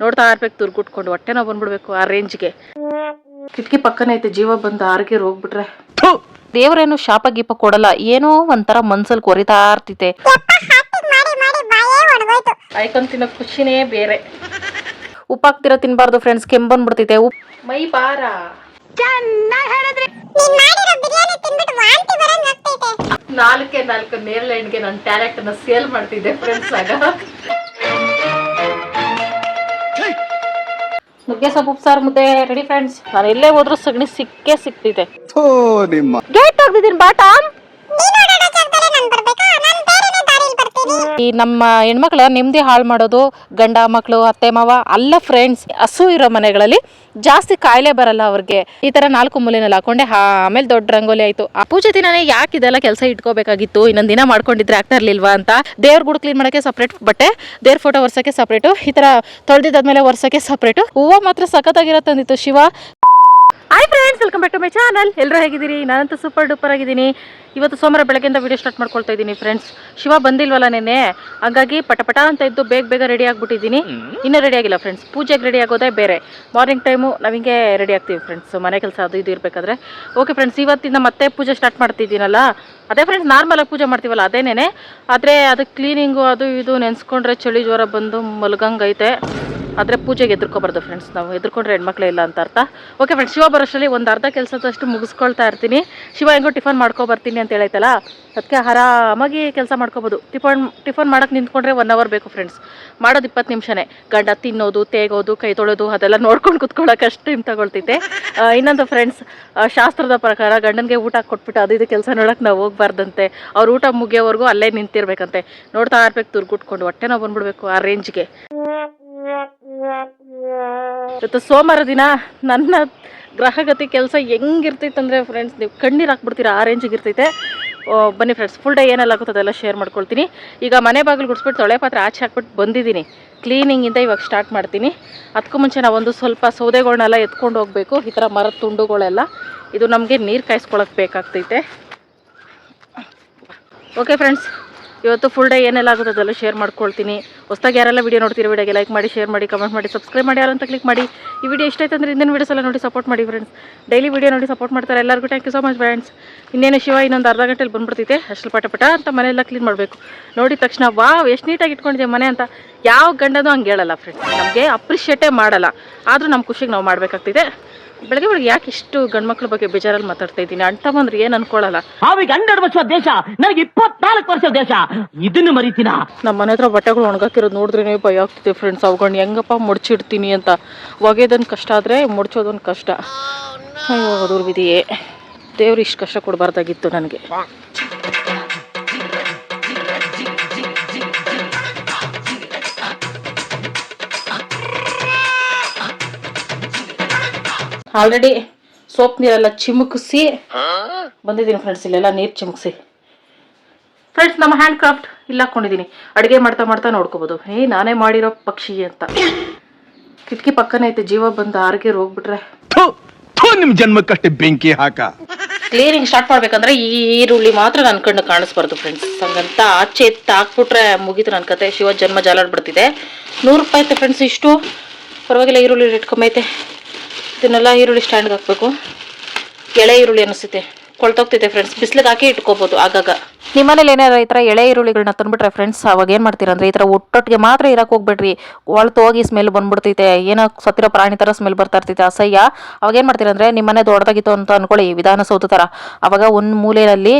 ನೋಡ್ತಾ ಇರ್ಬೇಕು ತುರ್ಗುಟ್ಕೊಂಡು ಹೊಟ್ಟೆ ನಾವು ಬಂದ್ಬಿಡ್ಬೇಕು ಆ ರೇಂಜ್ಗೆ ಕಿಟಕಿ ಪಕ್ಕನೇ ಐತೆ ಜೀವ ಬಂದು ಆರ್ಗೆ ಹೋಗ್ಬಿಟ್ರೆ ದೇವರೇನು ಶಾಪ ಗೀಪ ಕೊಡಲ್ಲ ಏನೋ ಒಂಥರ ಮನ್ಸಲ್ಲಿ ಕೊರಿತಾ ಇರ್ತೈತೆ. ಐಕನ್ ತಿನ್ನೋ ಖುಷಿನೇ ಬೇರೆ. ಉಪ್ಪಾಕ್ತಿರ ತಿನ್ಬಾರ್ದು ಫ್ರೆಂಡ್ಸ್ ಕೆಂಬಂದ್ಬಿಡ್ತೈತೆ ಉಪ್ ಮೈ ಬಾರ ನಾಲ್ಕೆ ನಾಲ್ಕು ಹಣ್ಣಿಗೆ ನನ್ನ ಟ್ಯಾಲೆಂಟ್ ಅನ್ನ ಸೇಲ್ ಮಾಡ್ತಿದ್ದೆ ಫ್ರೆಂಡ್ಸ್ ಆಗ. ನುಗ್ಗೆ ಸೊಪ್ಪು ಉಪ್ಸಾರು ಮುದ್ದೆ ರೆಡಿ ಫ್ರೆಂಡ್ಸ್ ನಾನು ಎಲ್ಲೇ ಹೋದ್ರು ಸಗಣಿ ಸಿಕ್ಕೇ ಸಿಕ್ತಿದೆ ಓ ನಿಮ್ಮ ಗೇಟ್ ತೆಗ್ದಿದ್ದೀನಿ ಬಾಟಾ ಈ ನಮ್ಮ ಹೆಣ್ಮಕ್ಳ ನೆಮ್ಮದಿ ಹಾಳು ಮಾಡೋದು, ಗಂಡ ಮಕ್ಕಳು ಅತ್ತೆ ಮಾವ, ಅಲ್ಲ ಫ್ರೆಂಡ್ಸ್ ಹಸು ಇರೋ ಮನೆಗಳಲ್ಲಿ ಜಾಸ್ತಿ ಕಾಯಿಲೆ ಬರಲ್ಲ ಅವ್ರಿಗೆ. ಈ ತರ ನಾಲ್ಕು ಮೂಲೆನಲ್ಲಿ ಹಾಕೊಂಡೆ ಆಮೇಲೆ ದೊಡ್ಡ ರಂಗೋಲಿ ಆಯ್ತು. ಆ ಪೂಜೆ ದಿನನೇ ಯಾಕೆ ಇದೆಲ್ಲ ಕೆಲಸ ಇಟ್ಕೋಬೇಕಾಗಿತ್ತು? ಇನ್ನೊಂದು ದಿನ ಮಾಡ್ಕೊಂಡಿದ್ರೆ ಆಗ್ತಾ ಇರ್ಲಿಲ್ವಾ ಅಂತ. ದೇವ್ರ ಗುಡ್ ಕ್ಲೀನ್ ಮಾಡೋಕ್ಕೆ ಸಪ್ರೇಟ್ ಬಟ್ಟೆ, ದೇವ್ರ ಫೋಟೋ ಒರ್ಸೋಕ್ಕೆ ಸಪ್ರೇಟು ಈ ತರ ತೊಳೆದಿದ್ದಾದ್ಮೇಲೆ ಒರ್ಸೋಕ್ಕೆ ಸಪ್ರೇಟು ಹೂವು ಮಾತ್ರ ಸಖತ್ತಾಗಿರೋ ತಂದಿತ್ತು Shiva. Hi friends welcome back to my channel ಎಲ್ಲರೂ ಹೇಗಿದ್ದೀರಿ? ನಾನಂತೂ ಸೂಪರ್ ಡೂಪರ್ ಆಗಿದ್ದೀನಿ. ಇವತ್ತು ಸೋಮವಾರ ಬೆಳಗ್ಗೆಯಿಂದ ವಿಡಿಯೋ ಸ್ಟಾರ್ಟ್ ಮಾಡ್ಕೊಳ್ತಾ ಇದ್ದೀನಿ ಫ್ರೆಂಡ್ಸ್ ಶಿವ ಬಂದಿಲ್ವಲ್ಲ ನೆನೆ ಹಾಗಾಗಿ ಪಟಪಟ ಪಟ ಅಂತ ಇದ್ದು ಬೇಗ ಬೇಗ ರೆಡಿ ಆಗಿಬಿಟ್ಟಿದ್ದೀನಿ. ಇನ್ನೂ ರೆಡಿ ಆಗಿಲ್ಲ ಫ್ರೆಂಡ್ಸ್ ಪೂಜೆಗೆ ರೆಡಿ ಆಗೋದೇ ಬೇರೆ. ಮಾರ್ನಿಂಗ್ ಟೈಮು ನಾವು ಹಿಂಗೆ ರೆಡಿ ಆಗ್ತೀವಿ ಫ್ರೆಂಡ್ಸ್ ಮನೆ ಕೆಲಸ ಅದು ಇದು ಇರಬೇಕಾದ್ರೆ. ಓಕೆ ಫ್ರೆಂಡ್ಸ್ ಇವತ್ತಿಂದ ಮತ್ತೆ ಪೂಜೆ ಸ್ಟಾರ್ಟ್ ಮಾಡ್ತಿದ್ದೀನಲ್ಲ? ಅದೇ ಫ್ರೆಂಡ್ಸ್ ನಾರ್ಮಲಾಗಿ ಪೂಜೆ ಮಾಡ್ತೀವಲ್ಲ ಅದೇನೇನೆ? ಆದರೆ ಅದು ಕ್ಲೀನಿಂಗು ಅದು ಇದು ನೆನೆಸ್ಕೊಂಡ್ರೆ ಚಳಿ ಜ್ವರ ಬಂದು ಮಲ್ಗಂಗೈತೆ. ಆದರೆ ಪೂಜೆಗೆ ಎದುರ್ಕೋಬಾರ್ದು ಫ್ರೆಂಡ್ಸ್ ನಾವು ಎದುರ್ಕೊಂಡ್ರೆ ಹೆಣ್ಮಕ್ಳೇ ಇಲ್ಲ ಅಂತ ಅರ್ಥ. ಓಕೆ ಫ್ರೆಂಡ್ಸ್ ಶಿವ ಬರೋಷ್ಟರಲ್ಲಿ ಒಂದು ಅರ್ಧ ಕೆಲಸದಷ್ಟು ಮುಗಿಸ್ಕೊಳ್ತಾ ಇರ್ತೀನಿ. ಶಿವ ಹೆಂಗೋ ಟಿಫನ್ ಮಾಡ್ಕೊಬರ್ತೀನಿ ಅಂತ ಹೇಳೈತಲ್ಲ? ಅದಕ್ಕೆ ಆರಾಮಾಗಿ ಕೆಲಸ ಮಾಡ್ಕೋಬೋದು. ಟಿಫನ್ ಟಿಫನ್ ಮಾಡೋಕ್ಕೆ ನಿಂತ್ಕೊಂಡ್ರೆ ಒನ್ ಅವರ್ ಬೇಕು ಫ್ರೆಂಡ್ಸ್ ಮಾಡೋದು ಇಪ್ಪತ್ತು ನಿಮಿಷನೇ. ಗಂಡ ತಿನ್ನೋದು, ತೇಗೋದು, ಕೈ ತೊಳೆದು ಅದೆಲ್ಲ ನೋಡ್ಕೊಂಡು ಕುತ್ಕೊಳ್ಳೋಕೆ ಅಷ್ಟು ಟೈಮ್ ತಗೊಳ್ತೈತೆ. ಇನ್ನೊಂದು ಫ್ರೆಂಡ್ಸ್ ಶಾಸ್ತ್ರದ ಪ್ರಕಾರ ಗಂಡನಿಗೆ ಊಟ ಕೊಟ್ಬಿಟ್ಟು ಅದು ಇದು ಕೆಲಸ ನೋಡೋಕೆ ನಾವು ಹೋಗ್ಬಾರ್ದಂತೆ. ಅವ್ರ ಊಟ ಮುಗಿಯೋವರೆಗೂ ಅಲ್ಲೇ ನಿಂತಿರ್ಬೇಕಂತೆ. ನೋಡ್ತಾ ಇರ್ಬೇಕು ಹೊಟ್ಟೆ ನಾವು ಬಂದ್ಬಿಡ್ಬೇಕು ಆ ರೇಂಜ್ಗೆ ಇವತ್ತು ಸೋಮವಾರ ದಿನ ನನ್ನ ಗ್ರಹಗತಿ ಕೆಲಸ ಹೆಂಗಿರ್ತೈತೆ ಅಂದರೆ ಫ್ರೆಂಡ್ಸ್ ನೀವು ಕಣ್ಣೀರು ಹಾಕ್ಬಿಡ್ತೀರಾ, ಆ ರೇಂಜಿಗೆ ಇರ್ತೈತೆ. ಬನ್ನಿ ಫ್ರೆಂಡ್ಸ್ ಫುಲ್ ಡೇ ಏನೆಲ್ಲ ಆಗುತ್ತೆ ಅದೆಲ್ಲ ಶೇರ್ ಮಾಡ್ಕೊಳ್ತೀನಿ. ಈಗ ಮನೆ ಬಾಗಿಲು ಗುಡಿಸ್ಬಿಟ್ಟು ತೊಳೆ ಪಾತ್ರೆ ಆಚೆ ಹಾಕ್ಬಿಟ್ಟು ಬಂದಿದ್ದೀನಿ. ಕ್ಲೀನಿಂಗಿಂದ ಇವಾಗ ಸ್ಟಾರ್ಟ್ ಮಾಡ್ತೀನಿ. ಅದಕ್ಕೂ ಮುಂಚೆ ನಾವೊಂದು ಸ್ವಲ್ಪ ಸೌದೆಗಳನ್ನೆಲ್ಲ ಎತ್ಕೊಂಡು ಹೋಗಬೇಕು. ಈ ಥರ ಮರದ ತುಂಡುಗಳೆಲ್ಲ. ಇದು ನಮಗೆ ನೀರು ಕಾಯಿಸ್ಕೊಳಕ್ಕೆ ಬೇಕಾಗ್ತೈತೆ. ಓಕೆ ಫ್ರೆಂಡ್ಸ್ ಇವತ್ತು ಫುಲ್ ಡೇ ಏನೆಲ್ಲ ಆಗುತ್ತೆ ಅದೆಲ್ಲ ಶೇರ್ ಮಾಡ್ಕೊಳ್ತೀನಿ. ಹೊಸದಾಗಿ ಯಾರೆಲ್ಲ ವೀಡಿಯೋ ನೋಡ್ತೀರಿ ವೀಡಿಯೋಗೆ ಲೈಕ್ ಮಾಡಿ ಶೇರ್ ಮಾಡಿ ಕಮೆಂಟ್ ಮಾಡಿ ಸಬ್ಸ್ಕ್ರೈಬ್ ಮಾಡಿ, ಯಾರು ಅಂತ ಕ್ಲಿಕ್ ಮಾಡಿ, ಈ ವಿಡಿಯೋ ಇಷ್ಟ ಅಂದರೆ ಇಂದಿನ ವೀಡಿಯೋಸ್ ಎಲ್ಲ ನೋಡಿ ಸಪೋರ್ಟ್ ಮಾಡಿ ಫ್ರೆಂಡ್ಸ್ ಡೈಲಿ ವೀಡಿಯೋ ನೋಡಿ ಸಪೋರ್ಟ್ ಮಾಡ್ತಾರೆ ಎಲ್ಲರಿಗೂ. Thank you so much friends ಇನ್ನೇನು ಶಿವ, ಇನ್ನೊಂದು ಅರ್ಧ ಗಂಟೆಲಿ ಬಂದ್ಬಿಡ್ತೈತೆ. ಅಷ್ಟು ಪಟ ಪಟ ಅಂತ ಮನೆಯೆಲ್ಲ ಕ್ಲೀನ್ ಮಾಡಬೇಕು. ನೋಡಿದ ತಕ್ಷಣ, ವಾವ್, ಎಷ್ಟು ನೀಟಾಗಿ ಇಟ್ಕೊಂಡಿದ್ದೆ ಮನೆ ಅಂತ ಯಾವ ಗಂಡನೂ ಹಂಗೆ ಹೇಳಲ್ಲ ಫ್ರೆಂಡ್ಸ್ ನಮಗೆ ಅಪ್ರಿಷಿಯೇಟೇ ಮಾಡಲ್ಲ. ಆದರೂ ನಮ್ಮ ಖುಷಿಗೆ ನಾವು ಮಾಡಬೇಕಾಗ್ತಿದೆ. ಬೆಳಗ್ಗೆ ಬೆಳಗ್ಗೆ ಯಾಕೆ ಇಷ್ಟು ಗಂಡ್ಮಕ್ಳ ಬಗ್ಗೆ ಬೇಜಾರಲ್ಲಿ ಮಾತಾಡ್ತಾ ಇದ್ದೀನಿ? ಅಂತ ಬಂದ್ರೆ ಏನು ಅನ್ಕೊಳಲ್ಲ ಅವಿಗೆ ಹನ್ನೆರಡು ವರ್ಷ ದೇಶ ನನಗೆ ಇಪ್ಪತ್ನಾಲ್ಕು ವರ್ಷ ದೇಶ. ಇದನ್ನು ಮರಿತೀನ? ನಮ್ಮ ಮನೆ ಹತ್ರ ಬಟ್ಟೆಗಳು ಒಣಗಾಕಿರೋದು ನೋಡಿದ್ರೆ ಭಯ ಆಗ್ತಿದೆ ಫ್ರೆಂಡ್ಸ್ ಅವ್ಗಳನ್ನ ಹೆಂಗಪ್ಪ ಮುಡ್ಚಿಡ್ತೀನಿ ಅಂತ. ಒಗೆದನ್ ಕಷ್ಟ ಆದ್ರೆ ಮುಡ್ಚೋದೊಂದು ಕಷ್ಟ. ಅಯ್ಯೋ ದುರ್ವಿಧಿಯೇ ದೇವ್ರು ಇಷ್ಟು ಕಷ್ಟ ಕೊಡಬಾರ್ದಾಗಿತ್ತು ನನಗೆ. ಆಲ್ರೆಡಿ ಸೋಪ್ ನೀರೆಲ್ಲ ಚಿಮುಕಿಸಿ ಬಂದಿದ್ದೀನಿ ಫ್ರೆಂಡ್ಸ್ ಇಲ್ಲೆಲ್ಲ ನೀರು ಚಿಮುಕಿಸಿ. ಫ್ರೆಂಡ್ಸ್ ನಮ್ಮ ಹ್ಯಾಂಡ್ ಕ್ರಾಫ್ಟ್ ಇಲ್ಲಿ ಹಾಕೊಂಡಿದ್ದೀನಿ. ಅಡುಗೆ ಮಾಡ್ತಾ ಮಾಡ್ತಾ ನೋಡ್ಕೋಬೋದು. ಏ ನಾನೇ ಮಾಡಿರೋ ಪಕ್ಷಿ ಅಂತ. ಕಿಟಕಿ ಪಕ್ಕನೇ ಐತೆ ಜೀವ ಬಂದು ಆರ್ಗೆ ಹೋಗ್ಬಿಟ್ರೆ ಥೋ ಥೋ ನಿಮ್ ಜನ್ಮಕ್ಕಷ್ಟೇ ಬೆಂಕಿ ಹಾಕ. ಕ್ಲೀನಿಂಗ್ ಸ್ಟಾರ್ಟ್ ಮಾಡ್ಬೇಕಂದ್ರೆ ಈ ಈರುಳ್ಳಿ ಮಾತ್ರ ನನ್ನ ಕಣ್ಣು ಕಾಣಿಸ್ಬಾರ್ದು ಫ್ರೆಂಡ್ಸ್ ಹಂಗಂತ ಆಚೆ ಎತ್ತ ಹಾಕ್ಬಿಟ್ರೆ ಮುಗೀತು ನನ್ನ ಕತೆ. ಶಿವ ಜನ್ಮ ಜಾಲಾಡ್ಬಿಡ್ತಿದೆ. ನೂರು ರೂಪಾಯಿ ಐತೆ ಫ್ರೆಂಡ್ಸ್ ಇಷ್ಟು. ಪರವಾಗಿಲ್ಲ ಈರುಳ್ಳಿ ರೇಟ್ ಕಮ್ಮಿ ಐತೆ. ಇದನ್ನೆಲ್ಲ ಈರುಳ್ಳಿ ಸ್ಟ್ಯಾಂಡ್ಗೆ ಹಾಕಬೇಕು. ಎಳೆ ಈರುಳ್ಳಿ ಅನಿಸುತ್ತೆ. ಕೊಳ್ತೋಗ್ತಿದೆ ಫ್ರೆಂಡ್ಸ್ ಬಿಸಿಲಿಗೆ ಹಾಕಿ ಇಟ್ಕೋಬೋದು ಆಗಾಗ. ನಿಮ್ಮ ಮನೇಲಿ ಏನಾರ ಈ ಥರ ಎಳೆ ಈರುಳ್ಳಿಗಳನ್ನ ತಂದ್ಬಿಟ್ರೆ ಫ್ರೆಂಡ್ಸ್ ಅವಾಗ ಏನು ಮಾಡ್ತೀರಂದ್ರೆ ಈ ಥರ ಒಟ್ಟೊಟ್ಟಿಗೆ ಮಾತ್ರ ಇರಕ್ಕೆ ಹೋಗ್ಬೇಡ್ರಿ. ಒಳತು ಹೋಗಿ ಸ್ಮೆಲ್ ಬಂದ್ಬಿಡ್ತೈತೆ. ಏನೋ ಸತ್ತಿರೋ ಪ್ರಾಣಿ ಥರ ಸ್ಮೆಲ್ ಬರ್ತಾ ಇರ್ತೈತೆ. ಅಸಹ್ಯ. ಅವಾಗ ಏನು ಮಾಡ್ತೀರಂದ್ರೆ ನಿಮ್ಮ ಮನೆ ದೊಡ್ಡದಾಗಿತ್ತು ಅಂತ ಅನ್ಕೊಳ್ಳಿ ವಿಧಾನಸೌಧ ಥರ ಅವಾಗ ಒಂದು ಮೂಲೆಯಲ್ಲಿ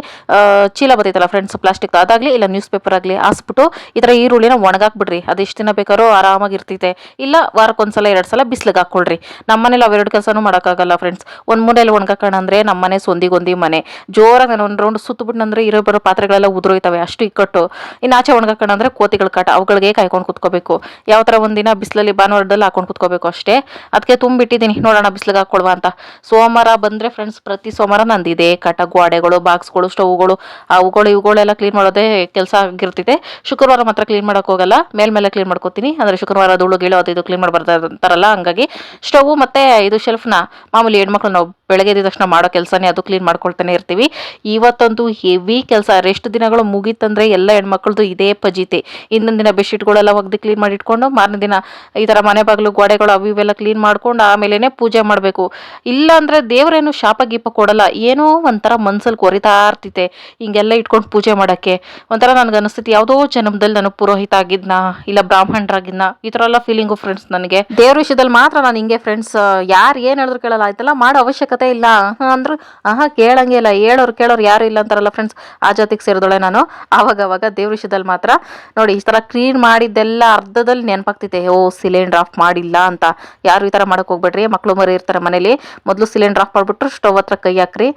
ಚೀಲ ಬರ್ತೈತಲ್ಲ ಫ್ರೆಂಡ್ಸ್ ಪ್ಲಾಸ್ಟಿಕ್ ಅದಾಗಲಿ ಇಲ್ಲ ನ್ಯೂಸ್ ಪೇಪರ್ ಆಗಲಿ ಹಾಸ್ಬಿಟ್ಟು ಈ ಥರ ಈರುಳ್ಳಿನ ಒಣಗಾಕ್ಬಿಡ್ರಿ. ಅದು ಎಷ್ಟು ದಿನ ಬೇಕಾದ್ರೂ ಆರಾಮಾಗಿ ಇರ್ತೈತೆ ಇಲ್ಲ ವಾರಕ್ಕೊಂದ್ಸಲ ಎರಡು ಸಲ ಬಿಸಿಲಿಗೆ ಹಾಕ್ಕೊಳ್ರಿ. ನಮ್ಮನೇಲಿ ಅವೆರಡು ಕೆಲಸನೂ ಮಾಡೋಕ್ಕಾಗಲ್ಲ ಫ್ರೆಂಡ್ಸ್ ಒಂದು ಮೂಲೆಯಲ್ಲಿ ಒಣಗಾಕೋಣ ಅಂದರೆ ನಮ್ಮನೆ, ಸೊಂದಿಗೊಂದಿ ಮನೆ. ಜೋರಾಗಿ ನಾನು ಒಂದು ರೌಂಡ್ ಸುತ್ತಬಿಟ್ಟು ಇರೋ ಬರೋ ಪಾತ್ರೆಗಳೆಲ್ಲ ಉದುರೋಯ್ತವೆ, ಅಷ್ಟು ಇಕ್ಕಟ್ಟು. ಇನ್ನು ಆಚೆ ಒಣಗಾಕೋಣ ಅಂದರೆ ಕೋತಿಗಳ ಕಾಟ, ಅವುಗಳಿಗೆ ಕಾಯ್ಕೊಂಡು ಕುತ್ಕೋಬೇಕು. ಯಾವ ಥರ ಒಂದಿನ ಬಿಸಿಲಲ್ಲಿ ಭಾನುವಾರದಲ್ಲಿ ಹಾಕೊಂಡು ಕುತ್ಕೋಬೇಕು ಅಷ್ಟೇ. ಅದಕ್ಕೆ ತುಂಬಿಟ್ಟಿದ್ದೀನಿ, ನೋಡೋಣ ಬಿಸಿಲಿಗೆ ಹಾಕ್ಕೊಳ್ವ ಅಂತ. ಸೋಮವಾರ ಬಂದರೆ ಫ್ರೆಂಡ್ಸ್ ಪ್ರತಿ ಸೋಮವಾರ ನಂದಿದೆ. ಕಟ ಗೋಡೆಗಳು ಬಾಕ್ಸ್ಗಳು, ಸ್ಟವ್ಗಳು, ಅವುಗಳು, ಇವುಗಳೆಲ್ಲ ಕ್ಲೀನ್ ಮಾಡೋದೇ ಕೆಲಸ ಆಗಿರ್ತಿದೆ. ಶುಕ್ರವಾರ ಮಾತ್ರ ಕ್ಲೀನ್ ಮಾಡೋಕೆ ಹೋಗಲ್ಲ ಮೇಲ್ಮೇಲೆ ಕ್ಲೀನ್ ಮಾಡ್ಕೋತೀನಿ. ಅಂದರೆ ಶುಕ್ರವಾರ ಧೂಳು, ಗೀಳು ಅದು ಇದು ಕ್ಲೀನ್ ಮಾಡಬಾರ್ದಂತಾರಲ್ಲ ಹಂಗಾಗಿ ಸ್ಟವ್ ಮತ್ತು ಇದು ಶೆಲ್ಫ್ನ ಮಾಮೂಲಿ ಹೆಣ್ಮಕ್ಳು ನಾವು ಬೆಳಗ್ಗೆ ತಕ್ಷಣ ಮಾಡೋ ಕೆಲಸನೇ, ಅದು ಕ್ಲೀನ್ ಮಾಡ್ಕೊಳ್ತಾನೆ ಇರ್ತೀವಿ. ಇವತ್ತೊಂದು ಹೆವಿ ಕೆಲಸ ರೆಸ್ಟ್ ದಿನಗಳು ಮುಗೀತಂದ್ರೆ ಎಲ್ಲ ಹೆಣ್ಮಕ್ಳದ್ದು ಇದೇ ಪಜಿತೆ. ಇನ್ನೊಂದು ದಿನ ಬೆಡ್ಶೀಟ್ಗಳೆಲ್ಲ ಒಗ್ದು ಕ್ಲೀನ್ ಮಾಡಿ ಇಟ್ಕೊಂಡು ಮಾರನೇ ದಿನ ಈ ಥರ ಮನೆ ಬಾಗಿಲು ಗೋಡೆಗಳು ಅವು ಇವೆಲ್ಲ ಕ್ಲೀನ್ ಮಾಡ್ಕೊಂಡು ಆಮೇಲೆ ಪೂಜೆ ಮಾಡಬೇಕು. ಇಲ್ಲ ಅಂದರೆ ದೇವರೇನು ಶಾಪ ಗೀಪ ಕೊಡಲ್ಲ, ಏನೋ ಒಂಥರ ಮನ್ಸಲ್ಲಿ ಕೊರಿತಾ ಇರ್ತೈತೆ ಹಿಂಗೆಲ್ಲ ಇಟ್ಕೊಂಡು ಪೂಜೆ ಮಾಡೋಕ್ಕೆ. ಒಂಥರ ನನಗೆ ಅನಿಸ್ತೈತಿ ಯಾವುದೋ ಜನ್ಮದಲ್ಲಿ ನಾನು ಪುರೋಹಿತ ಆಗಿದ್ನ ಇಲ್ಲ ಬ್ರಾಹ್ಮಣರಾಗಿದ್ನ? ಈ ಥರ ಎಲ್ಲ ಫೀಲಿಂಗು ಫ್ರೆಂಡ್ಸ್ ನನಗೆ. ದೇವ್ರ ವಿಷಯದಲ್ಲಿ ಮಾತ್ರ ನಾನು ಹಿಂಗೆ ಫ್ರೆಂಡ್ಸ್ ಯಾರು ಏನು ಹೇಳಿದ್ರು ಕೇಳಲ್ಲ, ಆಯ್ತಲ್ಲ? ಮಾಡೋ ಅವಶ್ಯಕತೆ ಇಲ್ಲ. ಅಂದ್ರೆ, ಆಹಾ, ಕೇಳಂಗೆ ಇಲ್ಲ, ಹೇಳೋರು ಕೇಳೋರು ಯಾರು ಇಲ್ಲ ಅಂತಾರಲ್ಲ ಫ್ರೆಂಡ್ಸ್ ಆ ಜಾತಿಗೆ ಸೇರಿದೋಳೆ ನಾನು ಆವಾಗ ಅವಾಗ ದೇವ್ರ ವಿಷಯದಲ್ಲಿ ಮಾತ್ರ ನೋಡಿ ಈ ಥರ ಕ್ಲೀನ್ ಮಾಡಿದ್ದೆಲ್ಲ ಅರ್ಧದಲ್ಲಿ ನೆನಪಾಗ್ತೈತೆ ಓ ಸಿಲಿಂಡರ್ ಆಫ್ ಮಾಡಿಲ್ಲ ಅಂತ. ಯಾರು ಈ ಥರ ಮಾಡಕ್ಕೆ ಹೋಗ್ಬೇಡ್ರಿ. ಮಕ್ಳು ಮರಿ ಇರ್ತಾರೆ ಮನೇಲಿ. ಮೊದಲು ಸಿಲಿಂಡರ್ ಆಫ್ ಮಾಡಿಬಿಟ್ರು ಸ್ಟವ್ ಹತ್ರ ಕೈ ಹಾಕ್ರಿ.